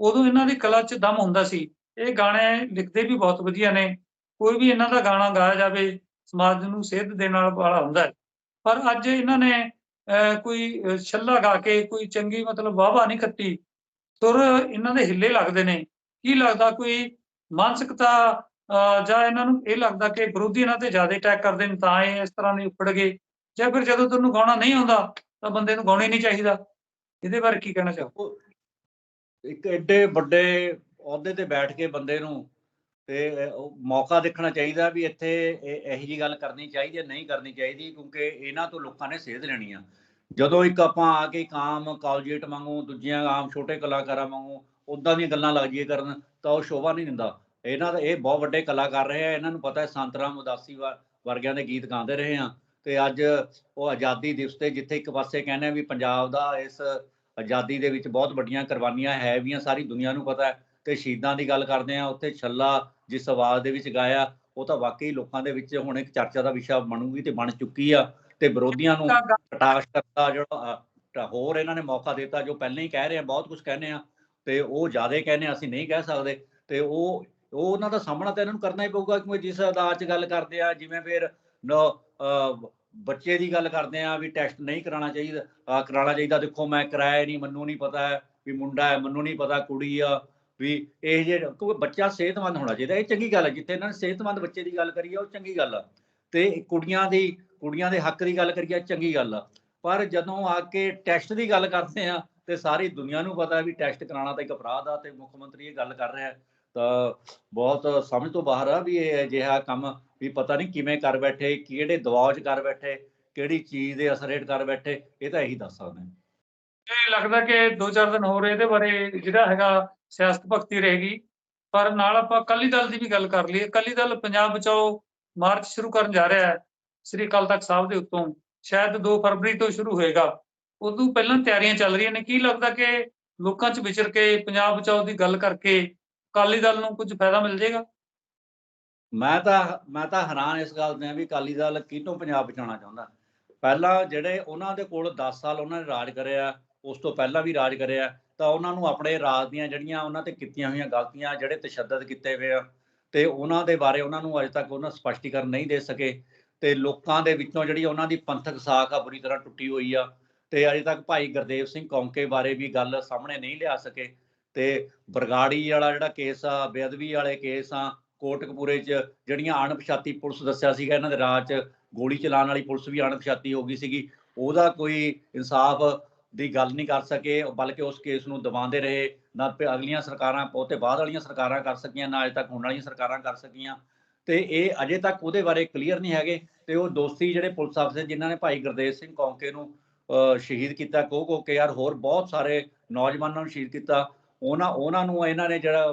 ਉਦੋਂ ਇਹਨਾਂ ਦੀ ਕਲਾ 'ਚ ਦਮ ਹੁੰਦਾ ਸੀ। ਇਹ ਗਾਣੇ ਲਿਖਦੇ ਵੀ ਬਹੁਤ ਵਧੀਆ ਨੇ। ਕੋਈ ਵੀ ਇਹਨਾਂ ਦਾ ਗਾਣਾ ਗਾਇਆ ਜਾਵੇ ਸਮਾਜ ਨੂੰ ਸੇਧ ਦੇਣ ਵਾਲਾ ਹੁੰਦਾ ਹੈ। ਪਰ ਅੱਜ ਇਹਨਾਂ ਨੇ ਕੋਈ ਛੱਲਾ ਗਾ ਕੇ, ਕੋਈ ਚੰਗੀ ਮਤਲਬ ਵਾਹਵਾ ਨਹੀਂ ਖੱਟੀ ਸੁਰ ਇਹਨਾਂ ਦੇ ਹਿੱਲੇ ਲੱਗਦੇ ਨੇ। ਕੀ ਲੱਗਦਾ ਕੋਈ ਮਾਨਸਿਕਤਾ ਜਾਂ ਇਹਨਾਂ ਨੂੰ ਇਹ ਲੱਗਦਾ ਕਿ ਵਿਰੋਧੀ ਇਹਨਾਂ ਤੇ ਜ਼ਿਆਦਾ ਅਟੈਕ ਕਰਦੇ ਨੇ, ਤਾਂ ਇਹ ਇਸ ਤਰ੍ਹਾਂ ਨਹੀਂ ਉੱਪੜ ਗਏ? ਜਾਂ ਫਿਰ ਜਦੋਂ ਤੁਹਾਨੂੰ ਗਾਉਣਾ ਨਹੀਂ ਆਉਂਦਾ, ਤਾਂ ਬੰਦੇ ਨੂੰ ਗਾਉਣਾ ਹੀ ਨਹੀਂ ਚਾਹੀਦਾ? ਇਹਦੇ ਬਾਰੇ ਕੀ ਕਹਿਣਾ ਚਾਹੋ ਇੱਕ ਐਡੇ ਵੱਡੇ ਅਹੁਦੇ ਤੇ ਬੈਠ ਕੇ ਬੰਦੇ ਨੂੰ ਤੇ ਮੌਕਾ ਦੇਖਣਾ ਚਾਹੀਦਾ ਵੀ ਇੱਥੇ ਇਹੋ ਜੀ ਗੱਲ ਕਰਨੀ ਚਾਹੀਦੀ ਹੈ, ਨਹੀਂ ਕਰਨੀ ਚਾਹੀਦੀ, ਕਿਉਂਕਿ ਇਹਨਾਂ ਤੋਂ ਲੋਕਾਂ ਨੇ ਸੇਧ ਲੈਣੀ ਆ। ਜਦੋਂ ਇੱਕ ਆਪਾਂ ਆ ਕੇ ਇੱਕ ਆਮ ਕਾਲਜੇਟ ਵਾਂਗੂ, ਦੂਜੀਆਂ ਆਮ ਛੋਟੇ ਕਲਾਕਾਰਾਂ ਵਾਂਗੂ ਉਦਾਂ ਦੀਆਂ ਗੱਲਾਂ ਲੱਗ ਜਾਈਏ ਕਰਨ, ਤਾਂ ਉਹ ਸ਼ੋਭਾ ਨਹੀਂ ਦਿੰਦਾ। ਇਹਨਾਂ ਦਾ, ਇਹ ਬਹੁਤ ਵੱਡੇ ਕਲਾਕਾਰ ਰਹੇ ਆ, ਇਹਨਾਂ ਨੂੰ ਪਤਾ ਹੈ ਸੰਤਰਾਮ ਉਦਾਸੀ ਵਰ- ਵਰਗਿਆਂ ਦੇ ਗੀਤ ਗਾਉਂਦੇ ਰਹੇ ਆ। ਤੇ ਅੱਜ ਉਹ ਆਜ਼ਾਦੀ ਦਿਵਸ ਤੇ ਜਿੱਥੇ ਇੱਕ ਪਾਸੇ ਕਹਿੰਦੇ ਆ ਵੀ ਪੰਜਾਬ ਦਾ ਇਸ ਆਜ਼ਾਦੀ ਦੇ ਵਿੱਚ ਬਹੁਤ ਵੱਡੀਆਂ ਕੁਰਬਾਨੀਆਂ ਹੈ ਵੀਆਂ ਸਾਰੀ ਦੁਨੀਆ ਨੂੰ ਪਤਾ ਹੈ। ਤੇ ਸ਼ਹੀਦਾਂ ਦੀ ਗੱਲ ਕਰਦੇ ਆ ਉੱਥੇ ਛੱਲਾ ਜਿਸ ਆਵਾਜ਼ ਦੇ ਵਿੱਚ ਗਾਇਆ ਉਹ ਤਾਂ ਵਾਕਈ ਲੋਕਾਂ ਦੇ ਵਿੱਚ ਹੁਣ ਇੱਕ ਚਰਚਾ ਦਾ ਵਿਸ਼ਾ ਬਣੂਗੀ ਤੇ ਬਣ ਚੁੱਕੀ ਆ ਤੇ ਵਿਰੋਧੀਆਂ ਨੂੰ ਕਟਾਸ਼ ਕਰਦਾ ਜਿਹੜਾ ਹੋਰ ਇਹਨਾਂ ਨੇ ਮੌਕਾ ਦਿੱਤਾ ਜੋ ਪਹਿਲਾਂ ਹੀ ਕਹਿ ਰਹੇ ਆ ਬਹੁਤ ਕੁਝ ਕਹਿੰਦੇ ਆ ਤੇ ਉਹ ਜ਼ਿਆਦਾ ਕਹਿੰਦੇ ਅਸੀਂ ਨਹੀਂ ਕਹਿ ਸਕਦੇ ਤੇ ਉਹ ਉਹ ਉਹਨਾਂ ਦਾ ਸਾਹਮਣਾ ਤਾਂ ਇਹਨਾਂ ਨੂੰ ਕਰਨਾ ਹੀ ਪਊਗਾ ਕਿਉਂਕਿ ਜਿਸ ਅਦਾਲਤ 'ਚ ਗੱਲ ਕਰਦੇ ਆ ਜਿਵੇਂ ਫਿਰ ਬੱਚੇ ਦੀ ਗੱਲ ਕਰਦੇ ਆ ਵੀ ਟੈਸਟ ਨਹੀਂ ਕਰਾਉਣਾ ਚਾਹੀਦਾ ਕਰਾਉਣਾ ਚਾਹੀਦਾ ਦੇਖੋ ਮੈਂ ਕਰਾਇਆ ਨਹੀਂ ਮੈਨੂੰ ਨਹੀਂ ਪਤਾ ਵੀ ਮੁੰਡਾ ਹੈ ਮੈਨੂੰ ਨਹੀਂ ਪਤਾ ਕੁੜੀ ਆ ਵੀ ਇਹ ਜੇ ਕਿਉਂਕਿ ਬੱਚਾ ਸਿਹਤਮੰਦ ਹੋਣਾ ਚਾਹੀਦਾ, ਇਹ ਚੰਗੀ ਗੱਲ ਹੈ, ਜਿੱਥੇ ਇਹਨਾਂ ਨੇ ਸਿਹਤਮੰਦ ਬੱਚੇ ਦੀ ਗੱਲ ਕਰੀ ਆ, ਉਹ ਚੰਗੀ ਗੱਲ ਆ। ਤੇ ਕੁੜੀਆਂ ਦੀ, ਕੁੜੀਆਂ ਦੇ ਹੱਕ ਦੀ ਗੱਲ ਕਰੀਏ ਚੰਗੀ ਗੱਲ ਆ। ਪਰ ਜਦੋਂ ਆ ਕੇ ਟੈਸਟ ਦੀ ਗੱਲ ਕਰਦੇ ਆ, ਤੇ ਸਾਰੀ ਦੁਨੀਆ ਨੂੰ ਪਤਾ ਵੀ ਟੈਸਟ ਕਰਾਉਣਾ ਤਾਂ ਇੱਕ ਅਪਰਾਧ ਆ, ਤੇ ਮੁੱਖ ਮੰਤਰੀ ਇਹ ਗੱਲ ਕਰ ਰਿਹਾ ਤਾਂ ਬਹੁਤ ਸਮਝ ਤੋਂ ਬਾਹਰ ਆ ਵੀ ਇਹ ਅਜਿਹਾ ਕੰਮ ਵੀ ਪਤਾ ਨਹੀਂ ਕਿਵੇਂ ਕਰ ਬੈਠੇ, ਕਿਹੜੇ ਦਬਾਅ 'ਚ ਕਰ ਬੈਠੇ, ਕਿਹੜੀ ਚੀਜ਼ ਦੇ ਅਸਰ ਹੇਠ ਕਰ ਬੈਠੇ, ਇਹ ਤਾਂ ਇਹੀ ਦੱਸ ਸਕਦੇ ਨੇ। ਇਹ ਲੱਗਦਾ ਕਿ 2-4 ਦਿਨ ਹੋਰ ਇਹਦੇ ਬਾਰੇ ਜਿਹੜਾ ਹੈਗਾ ਸਿਆਸਤ ਭਗਤੀ ਰਹੇਗੀ ਪਰ ਨਾਲ ਆਪਾਂ ਅਕਾਲੀ ਦਲ ਦੀ ਵੀ ਗੱਲ ਕਰ ਲਈਏ। ਅਕਾਲੀ ਦਲ ਪੰਜਾਬ ਬਚਾਓ ਮਾਰਚ ਸ਼ੁਰੂ ਕਰਨ ਜਾ ਰਿਹਾ ਹੈ, ਸ੍ਰੀ ਅਕਾਲ ਤਖਤ ਸਾਹਿਬ ਦੇ ਉੱਤੋਂ। ਸ਼ਾਇਦ 2 ਫਰਵਰੀ ਤੋਂ ਸ਼ੁਰੂ ਹੋਏਗਾ। ਉਦੋਂ ਪਹਿਲਾਂ ਤਿਆਰੀਆਂ ਚੱਲ ਰਹੀਆਂ ਨੇ। ਕੀ ਲੱਗਦਾ ਕਿ ਲੋਕਾਂ 'ਚ ਵਿਚਰ ਕੇ ਪੰਜਾਬ ਬਚਾਓ ਦੀ ਗੱਲ ਕਰਕੇ ਅਕਾਲੀ ਦਲ ਨੂੰ ਕੁਝ ਫਾਇਦਾ ਮਿਲ ਜਾਏਗਾ? ਮੈਂ ਤਾਂ ਮੈਂ ਤਾਂ ਹੈਰਾਨ ਇਸ ਗੱਲ ਤੇ ਆ ਵੀ ਅਕਾਲੀ ਦਲ ਕਿਹਨੂੰ ਪੰਜਾਬ ਬਚਾਉਣਾ ਚਾਹੁੰਦਾ। ਪਹਿਲਾਂ ਜਿਹੜੇ ਉਹਨਾਂ ਦੇ ਕੋਲ 10 ਸਾਲ ਉਹਨਾਂ ਨੇ ਰਾਜ ਕਰਿਆ ਉਸ ਤੋਂ ਪਹਿਲਾਂ ਵੀ ਰਾਜ ਕਰਿਆ, ਤਾਂ ਉਹਨਾਂ ਨੂੰ ਆਪਣੇ ਰਾਜ ਦੀਆਂ ਜਿਹੜੀਆਂ ਉਹਨਾਂ ਤੇ ਕੀਤੀਆਂ ਹੋਈਆਂ ਗਲਤੀਆਂ, ਜਿਹੜੇ ਤਸ਼ੱਦਦ ਕੀਤੇ ਹੋਏ ਆ, ਤੇ ਉਹਨਾਂ ਦੇ ਬਾਰੇ ਉਹਨਾਂ ਨੂੰ ਅਜੇ ਤੱਕ ਉਹਨਾਂ ਸਪਸ਼ਟੀਕਰਨ ਨਹੀਂ ਦੇ ਸਕੇ, ਤੇ ਲੋਕਾਂ ਦੇ ਵਿੱਚੋਂ ਜਿਹੜੀ ਉਹਨਾਂ ਦੀ ਪੰਥਕ ਸਾਖ ਆ ਬੁਰੀ ਤਰ੍ਹਾਂ ਟੁੱਟੀ ਹੋਈ ਆ, ਤੇ ਅਜੇ ਤੱਕ ਭਾਈ ਗੁਰਦੇਵ ਸਿੰਘ ਕੌਂਕੇ ਬਾਰੇ ਵੀ ਗੱਲ ਸਾਹਮਣੇ ਨਹੀਂ ਲਿਆ ਸਕੇ, ਤੇ ਬਰਗਾੜੀ ਵਾਲਾ ਜਿਹੜਾ ਕੇਸ ਆ, ਬੇਅਦਬੀ ਵਾਲੇ ਕੇਸ ਆ, ਕੋਟਕਪੂਰੇ 'ਚ ਜਿਹੜੀਆਂ ਅਣਪਛਾਤੀ ਪੁਲਿਸ ਦੱਸਿਆ ਸੀਗਾ, ਇਹਨਾਂ ਦੇ ਰਾਜ 'ਚ ਗੋਲੀ ਚਲਾਉਣ ਵਾਲੀ ਪੁਲਿਸ ਵੀ ਅਣਪਛਾਤੀ ਹੋ ਗਈ ਸੀਗੀ, ਉਹਦਾ ਕੋਈ ਇਨਸਾਫ ਦੀ ਗੱਲ ਨਹੀਂ ਕਰ ਸਕੇ, ਬਲਕਿ ਉਸ ਕੇਸ ਨੂੰ ਦਬਾਉਂਦੇ ਰਹੇ, ਨਾ ਅਗਲੀਆਂ ਸਰਕਾਰਾਂ, ਉਹ ਤੇ ਬਾਅਦ ਵਾਲੀਆਂ ਸਰਕਾਰਾਂ ਕਰ ਸਕੀਆਂ, ਨਾ ਅਜੇ ਤੱਕ ਹੁਣ ਵਾਲੀਆਂ ਸਰਕਾਰਾਂ ਕਰ ਸਕੀਆਂ। ਤੇ ਇਹ ਅਜੇ ਤੱਕ ਉਹਦੇ ਬਾਰੇ ਕਲੀਅਰ ਨਹੀਂ ਹੈਗੇ। ਤੇ ਉਹ ਦੋਸਤੀ ਜਿਹੜੇ ਪੁਲਿਸ ਅਫਸਰ ਜਿਨ੍ਹਾਂ ਨੇ ਭਾਈ ਗੁਰਦੇਵ ਸਿੰਘ ਕੌਂਕੇ ਨੂੰ, ਅਹ, ਸ਼ਹੀਦ ਕੀਤਾ ਕੋ ਕੋ ਕੇ ਯਾਰ ਹੋਰ ਬਹੁਤ ਸਾਰੇ ਨੌਜਵਾਨਾਂ ਨੂੰ ਸ਼ਹੀਦ ਕੀਤਾ, ਉਹਨਾਂ ਉਹਨਾਂ ਨੂੰ ਇਹਨਾਂ ਨੇ ਜਿਹੜਾ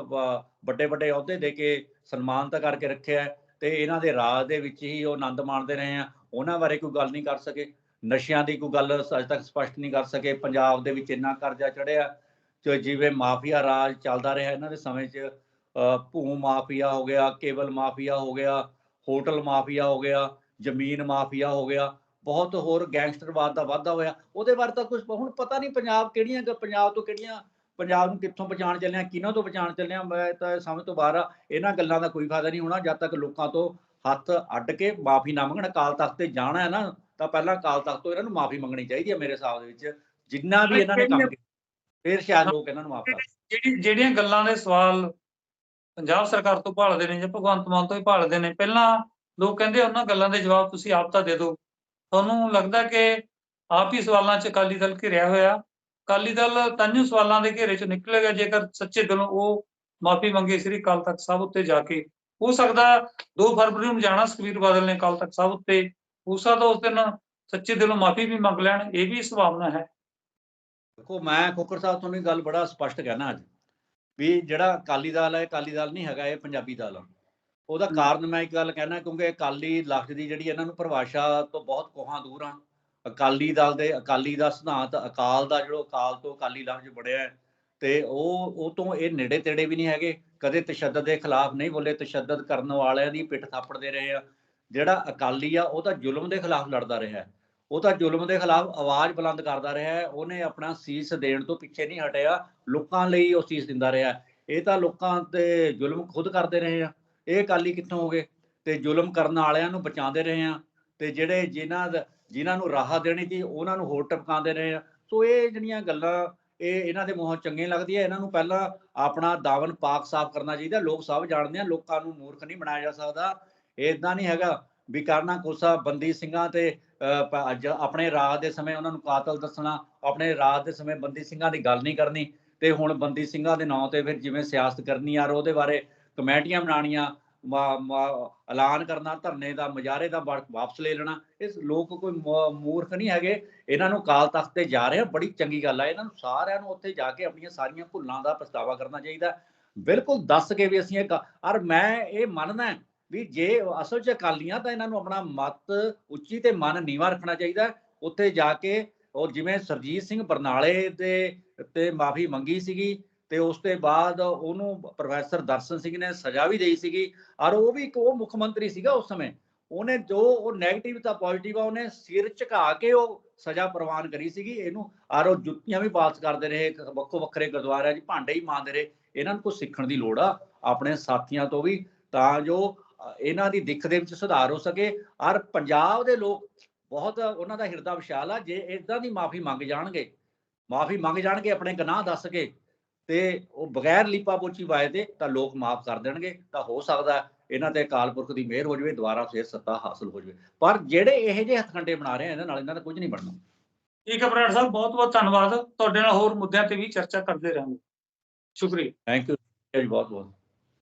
ਵੱਡੇ ਵੱਡੇ ਅਹੁਦੇ ਦੇ ਕੇ ਸਨਮਾਨਿਤ ਕਰਕੇ ਰੱਖਿਆ ਤੇ ਇਹਨਾਂ ਦੇ ਰਾਜ ਦੇ ਵਿੱਚ ਹੀ ਉਹ ਆਨੰਦ ਮਾਣਦੇ ਰਹੇ ਆ। ਉਹਨਾਂ ਬਾਰੇ ਕੋਈ ਗੱਲ ਨਹੀਂ ਕਰ ਸਕੇ। ਨਸ਼ਿਆਂ ਦੀ ਕੋਈ ਗੱਲ ਅਜੇ ਤੱਕ ਸਪਸ਼ਟ ਨਹੀਂ ਕਰ ਸਕੇ। ਪੰਜਾਬ ਦੇ ਵਿੱਚ ਇੰਨਾ ਕਰਜ਼ਾ ਚੜਿਆ ਤੇ ਜਿਵੇਂ ਮਾਫੀਆ ਰਾਜ ਚੱਲਦਾ ਰਿਹਾ ਇਹਨਾਂ ਦੇ ਸਮੇਂ 'ਚ ਭੂ ਮਾਫੀਆ ਹੋ ਗਿਆ, ਕੇਬਲ ਮਾਫੀਆ ਹੋ ਗਿਆ, ਹੋਟਲ ਮਾਫੀਆ ਹੋ ਗਿਆ, ਜ਼ਮੀਨ ਮਾਫੀਆ ਹੋ ਗਿਆ, ਬਹੁਤ ਹੋਰ ਗੈਂਗਸਟਰਵਾਦ ਦਾ ਵਾਧਾ ਹੋਇਆ। ਉਹਦੇ ਬਾਰੇ ਤਾਂ ਕੁਝ ਹੁਣ ਪਤਾ ਨਹੀਂ ਪੰਜਾਬ ਕਿਹੜੀਆਂ ਪੰਜਾਬ ਤੋਂ ਕਿਹੜੀਆਂ, ਪੰਜਾਬ ਨੂੰ ਕਿੱਥੋਂ ਬਚਾਉਣ ਚੱਲਿਆ, ਕਿਹਨਾਂ ਤੋਂ ਬਚਾਉਣ ਚੱਲਿਆ, ਮੈਂ ਤਾਂ ਸਮਝ ਤੋਂ ਬਾਹਰ ਆ, ਇਹਨਾਂ ਗੱਲਾਂ ਦਾ ਕੋਈ ਫਾਇਦਾ ਨਹੀਂ ਹੋਣਾ, ਜਦ ਤੱਕ ਲੋਕਾਂ ਤੋਂ ਹੱਥ ਅੱਡ ਕੇ ਮਾਫੀ ਨਾ ਮੰਗਣ, ਅਕਾਲ ਤਖਤ ਤੇ ਜਾਣਾ ਹੈ ਨਾ। ਤਾਂ ਪਹਿਲਾਂ ਅਕਾਲ ਤਖਤ ਤੋਂ ਇਹਨਾਂ ਨੂੰ ਮਾਫੀ ਮੰਗਣੀ ਚਾਹੀਦੀ ਹੈ ਮੇਰੇ ਹਿਸਾਬ ਦੇ ਵਿੱਚ ਜਿੰਨਾ ਵੀ ਇਹਨਾਂ ਨੇ ਕੰਮ ਕੀਤਾ ਫਿਰ ਸ਼ਾਇਦ ਲੋਕ ਇਹਨਾਂ ਨੂੰ ਮਾਫ ਕਰ ਜਿਹੜੀ ਜਿਹੜੀਆਂ ਗੱਲਾਂ ਦੇ ਸਵਾਲ ਪੰਜਾਬ ਸਰਕਾਰ ਤੋਂ ਭਾਲਦੇ ਨੇ ਜਾਂ ਭਗਵੰਤ ਮਾਨ ਤੋਂ ਹੀ ਭਾਲਦੇ ਨੇ ਪਹਿਲਾਂ ਲੋਕ ਕਹਿੰਦੇ ਉਹਨਾਂ ਗੱਲਾਂ ਦੇ ਜਵਾਬ ਤੁਸੀਂ ਆਪ ਤਾਂ ਦੇ ਦਿਓ। ਤੁਹਾਨੂੰ ਲੱਗਦਾ ਕਿ ਆਪ ਹੀ ਸਵਾਲਾਂ 'ਚ ਅਕਾਲੀ ਦਲ ਘਿਰਿਆ ਹੋਇਆ ਅਕਾਲੀ ਦਲ ਤਾਂਹੀਓ ਸਵਾਲਾਂ ਦੇ ਘੇਰੇ 'ਚੋਂ ਨਿਕਲੇਗਾ ਜੇਕਰ ਸੱਚੇ ਦਿਲੋਂ ਉਹ ਮਾਫੀ ਮੰਗੇ ਸ੍ਰੀ ਅਕਾਲ ਤਖਤ ਸਾਹਿਬ ਉੱਤੇ ਜਾ ਕੇ। ਹੋ ਸਕਦਾ 2 ਫਰਵਰੀ ਨੂੰ ਜਾਣਾ ਸੁਖਬੀਰ ਬਾਦਲ ਨੇ ਅਕਾਲ ਤਖਤ ਸਾਹਿਬ ਉੱਤੇ। ਹੋ ਸਕਦਾ ਉਸ ਦਿਨ ਸੱਚੇ ਦਿਲੋਂ ਮਾਫੀ ਵੀ ਮੰਗ ਲੈਣ ਇਹ ਵੀ ਸੰਭਾਵਨਾ ਹੈ। ਦੇਖੋ ਮੈਂ ਖੋਖਰ ਸਾਹਿਬ ਤੁਹਾਨੂੰ ਇਹ ਗੱਲ ਬੜਾ ਸਪਸ਼ਟ ਕਹਿਣਾ ਅੱਜ ਵੀ ਜਿਹੜਾ ਅਕਾਲੀ ਦਲ ਹੈ ਅਕਾਲੀ ਦਲ ਨਹੀਂ ਹੈਗਾ ਇਹ ਪੰਜਾਬੀ ਦਲ ਆ। ਉਹਦਾ ਕਾਰਨ ਮੈਂ ਇੱਕ ਗੱਲ ਕਹਿਣਾ ਕਿਉਂਕਿ ਅਕਾਲੀ ਲਫ਼ਜ਼ ਦੀ ਜਿਹੜੀ ਇਹਨਾਂ ਨੂੰ ਪਰਿਭਾਸ਼ਾ ਤੋਂ ਬਹੁਤ ਕੋਹਾਂ ਦੂਰ ਆ। ਅਕਾਲੀ ਦਲ ਦੇ ਅਕਾਲੀ ਦਾ ਸਿਧਾਂਤ ਅਕਾਲ ਦਾ ਜਿਹੜਾ ਅਕਾਲ ਤੋਂ ਅਕਾਲੀ ਲਫ਼ਜ਼ ਬਣਿਆ ਹੈ ਤੇ ਉਹ ਉਹ ਤੋਂ ਇਹ ਨੇੜੇ ਤੇੜੇ ਵੀ ਨਹੀਂ ਹੈਗੇ। ਕਦੇ ਤਸ਼ੱਦਦ ਦੇ ਖਿਲਾਫ ਨਹੀਂ ਬੋਲੇ ਤਸ਼ੱਦਦ ਕਰਨ ਵਾਲਿਆਂ ਦੀ ਪਿੱਠ ਥਾਪੜਦੇ ਰਹੇ ਆ। ਜਿਹੜਾ ਅਕਾਲੀ ਆ, ਉਹ ਤਾਂ ਜ਼ੁਲਮ ਦੇ ਖਿਲਾਫ ਲੜਦਾ ਰਿਹਾ। ਉਹ ਤਾਂ ਜ਼ੁਲਮ ਦੇ ਖਿਲਾਫ ਆਵਾਜ਼ ਬੁਲੰਦ ਕਰਦਾ ਰਿਹਾ। ਹੈ। ਉਹਨੇ ਆਪਣਾ ਸੀਸ ਦੇਣ ਤੋਂ ਪਿੱਛੇ ਨਹੀਂ ਹਟਿਆ। ਲੋਕਾਂ ਲਈ ਉਹ ਸੀਸ ਦਿੰਦਾ ਰਿਹਾ। ਇਹ ਤਾਂ ਲੋਕਾਂ ਤੇ ਜ਼ੁਲਮ ਖੁਦ ਕਰਦੇ ਰਹੇ ਆ। ਇਹ ਅਕਾਲੀ ਕਿੱਥੋਂ ਹੋ ਗਏ? ਤੇ ਜ਼ੁਲਮ ਕਰਨ ਵਾਲਿਆਂ ਨੂੰ ਬਚਾਉਂਦੇ ਰਹੇ ਆ। ਤੇ ਜਿਹੜੇ ਜਿਨ੍ਹਾਂ ਦਾ, ਜਿਨ੍ਹਾਂ ਨੂੰ ਰਾਹਤ ਦੇਣੀ ਸੀ, ਉਹਨਾਂ ਨੂੰ ਹੋਰ ਟਪਕਾਉਂਦੇ ਰਹੇ ਆ। ਸੋ ਇਹ ਜਿਹੜੀਆਂ ਗੱਲਾਂ, ਇਹ ਇਹਨਾਂ ਦੇ ਮੂੰਹੋਂ ਚੰਗੀਆਂ ਲੱਗਦੀਆਂ। ਇਹਨਾਂ ਨੂੰ ਪਹਿਲਾਂ ਆਪਣਾ ਦਾਵਨ ਪਾਕ ਸਾਫ਼ ਕਰਨਾ ਚਾਹੀਦਾ। ਲੋਕ ਸਭ ਜਾਣਦੇ ਆ, ਲੋਕਾਂ ਨੂੰ ਮੂਰਖ ਨਹੀਂ ਬਣਾਇਆ ਜਾ ਸਕਦਾ। ਇਦਾਂ ਨਹੀਂ ਹੈਗਾ ਵੀ ਕਰਨਾ ਕੋਸਾ ਬੰਦੀ ਸਿੰਘਾਂ ਤੇ ਆਪਣੇ ਰਾਜ ਦੇ ਸਮੇਂ ਉਹਨਾਂ ਨੂੰ ਕਾਤਲ ਦੱਸਣਾ, ਆਪਣੇ ਰਾਜ ਦੇ ਸਮੇਂ ਬੰਦੀ ਸਿੰਘਾਂ ਦੀ ਗੱਲ ਨਹੀਂ ਕਰਨੀ ਤੇ ਹੁਣ ਬੰਦੀ ਸਿੰਘਾਂ ਦੇ ਨਾਂ ਤੇ ਫਿਰ ਜਿਵੇਂ ਸਿਆਸਤ ਕਰਨੀ ਯਾਰ ਉਹਦੇ ਬਾਰੇ ਕਮੇਟੀਆਂ ਬਣਾਉਣੀਆਂ, ਮਾ- ਐਲਾਨ ਕਰਨਾ, ਧਰਨੇ ਦਾ, ਮੁਜ਼ਾਹਰੇ ਦਾ ਵਾਪਸ ਲੈ ਲੈਣਾ, ਇਸ ਲੋਕ ਕੋਈ ਮੂ- ਮੂਰਖ ਨਹੀਂ ਹੈਗੇ, ਇਹਨਾਂ ਨੂੰ ਕਾਲ ਤਖਤ ਤੇ ਜਾ ਰਹੇ ਆ, ਬੜੀ ਚੰਗੀ ਗੱਲ ਆ, ਇਹਨਾਂ ਨੂੰ ਸਾਰਿਆਂ ਨੂੰ ਉੱਥੇ ਜਾ ਕੇ ਆਪਣੀਆਂ ਸਾਰੀਆਂ ਭੁੱਲਾਂ ਦਾ ਪਛਤਾਵਾ ਕਰਨਾ ਚਾਹੀਦਾ, ਬਿਲਕੁਲ ਦੱਸ ਕੇ ਵੀ ਅਸੀਂ ਇਹ ਕ- ਮੈਂ ਇਹ ਮੰਨਦਾ ਵੀ ਜੇ ਅਸਲ 'ਚ ਅਕਾਲੀਆਂ ਤਾਂ ਇਹਨਾਂ ਨੂੰ ਆਪਣਾ ਮਤ ਉੱਚੀ ਤੇ ਮਨ ਨੀਵਾ ਰੱਖਣਾ ਚਾਹੀਦਾ ਉੱਥੇ ਜਾ ਕੇ ਉਹ ਜਿਵੇਂ ਸਰਜੀਤ ਸਿੰਘ ਬਰਨਾਲੇ ਦੇ ਤੇ ਮਾਫੀ ਮੰਗੀ ਸੀਗੀ ਤੇ ਉਸ ਤੋਂ ਬਾਅਦ ਉਹਨੂੰ ਪ੍ਰੋਫੈਸਰ ਦਰਸ਼ਨ ਸਿੰਘ ਨੇ ਸਜ਼ਾ ਵੀ ਦੇਈ ਸੀਗੀ ਔਰ ਉਹ ਵੀ ਇੱਕ ਉਹ ਮੁੱਖ ਮੰਤਰੀ ਸੀਗਾ ਉਸ ਸਮੇਂ। ਉਹਨੇ ਜੋ ਉਹ 네ਗੇਟਿਵ ਤਾਂ ਪੋਜ਼ਿਟਿਵ ਆ, ਉਹਨੇ ਸਿਰ ਝੁਕਾ ਕੇ ਉਹ ਸਜ਼ਾ ਪ੍ਰਵਾਨ ਕਰੀ ਸੀਗੀ ਇਹਨੂੰ ਔਰ ਉਹ ਜੁੱਤੀਆਂ ਵੀ ਪਾਸ ਕਰਦੇ ਰਹੇ ਵੱਖੋ ਵੱਖਰੇ ਗੁਰਦੁਆਰਿਆਂ 'ਚ ਭਾਂਡੇ ਹੀ ਮਾਂਦੇ ਰਹੇ। ਇਹਨਾਂ ਨੂੰ ਕੁਝ ਸਿੱਖਣ ਦੀ ਲੋੜ ਆ, ਆਪਣੇ ਸਾਥੀਆਂ ਤੋਂ ਵੀ। ਤਾਂ ਜੋ ਇਹਨਾਂ ਦੀ ਦਿੱਖ ਦੇ ਵਿੱਚ ਸੁਧਾਰ ਹੋ ਸਕੇ। ਔਰ ਪੰਜਾਬ ਦੇ ਲੋਕ ਬਹੁਤ ਉਹਨਾਂ ਦਾ ਹਿਰਦਾ ਵਿਸ਼ਾਲ ਆ ਜੇ ਇਦਾਂ ਦੀ ਮਾਫੀ ਮੰਗ ਜਾਣਗੇ ਮਾਫੀ ਮੰਗ ਜਾਣਗੇ ਆਪਣੇ ਗੁਨਾਹ ਦੱਸ ਕੇ ਤੇ ਉਹ ਬਗੈਰ ਲੀਪਾ ਪੋਚੀ ਵਾਏ ਤੇ ਤਾਂ ਲੋਕ ਮਾਫ ਕਰ ਦੇਣਗੇ ਤਾਂ ਹੋ ਸਕਦਾ ਇਹਨਾਂ ਤੇ ਅਕਾਲ ਪੁਰਖ ਦੀ ਮਿਹਰ ਹੋ ਜਾਵੇ ਦੁਬਾਰਾ ਫੇਰ ਸੱਤਾ ਹਾਸਲ ਹੋ ਜਾਵੇ। ਪਰ ਜਿਹੜੇ ਇਹੋ ਜਿਹੇ ਹੱਥਕੰਡੇ ਬਣਾ ਰਹੇ ਆ ਇਹਨਾਂ ਨਾਲ ਇਹਨਾਂ ਦਾ ਕੁਝ ਨਹੀਂ ਬਣਨਾ। ਠੀਕ ਹੈ ਬਰਾੜ ਸਾਹਿਬ ਬਹੁਤ ਬਹੁਤ ਧੰਨਵਾਦ। ਤੁਹਾਡੇ ਨਾਲ ਹੋਰ ਮੁੱਦਿਆਂ ਤੇ ਵੀ ਚਰਚਾ ਕਰਦੇ ਰਹਾਂਗੇ। ਸ਼ੁਕਰੀਆ। ਥੈਂਕ ਯੂ ਜੀ ਬਹੁਤ ਬਹੁਤ।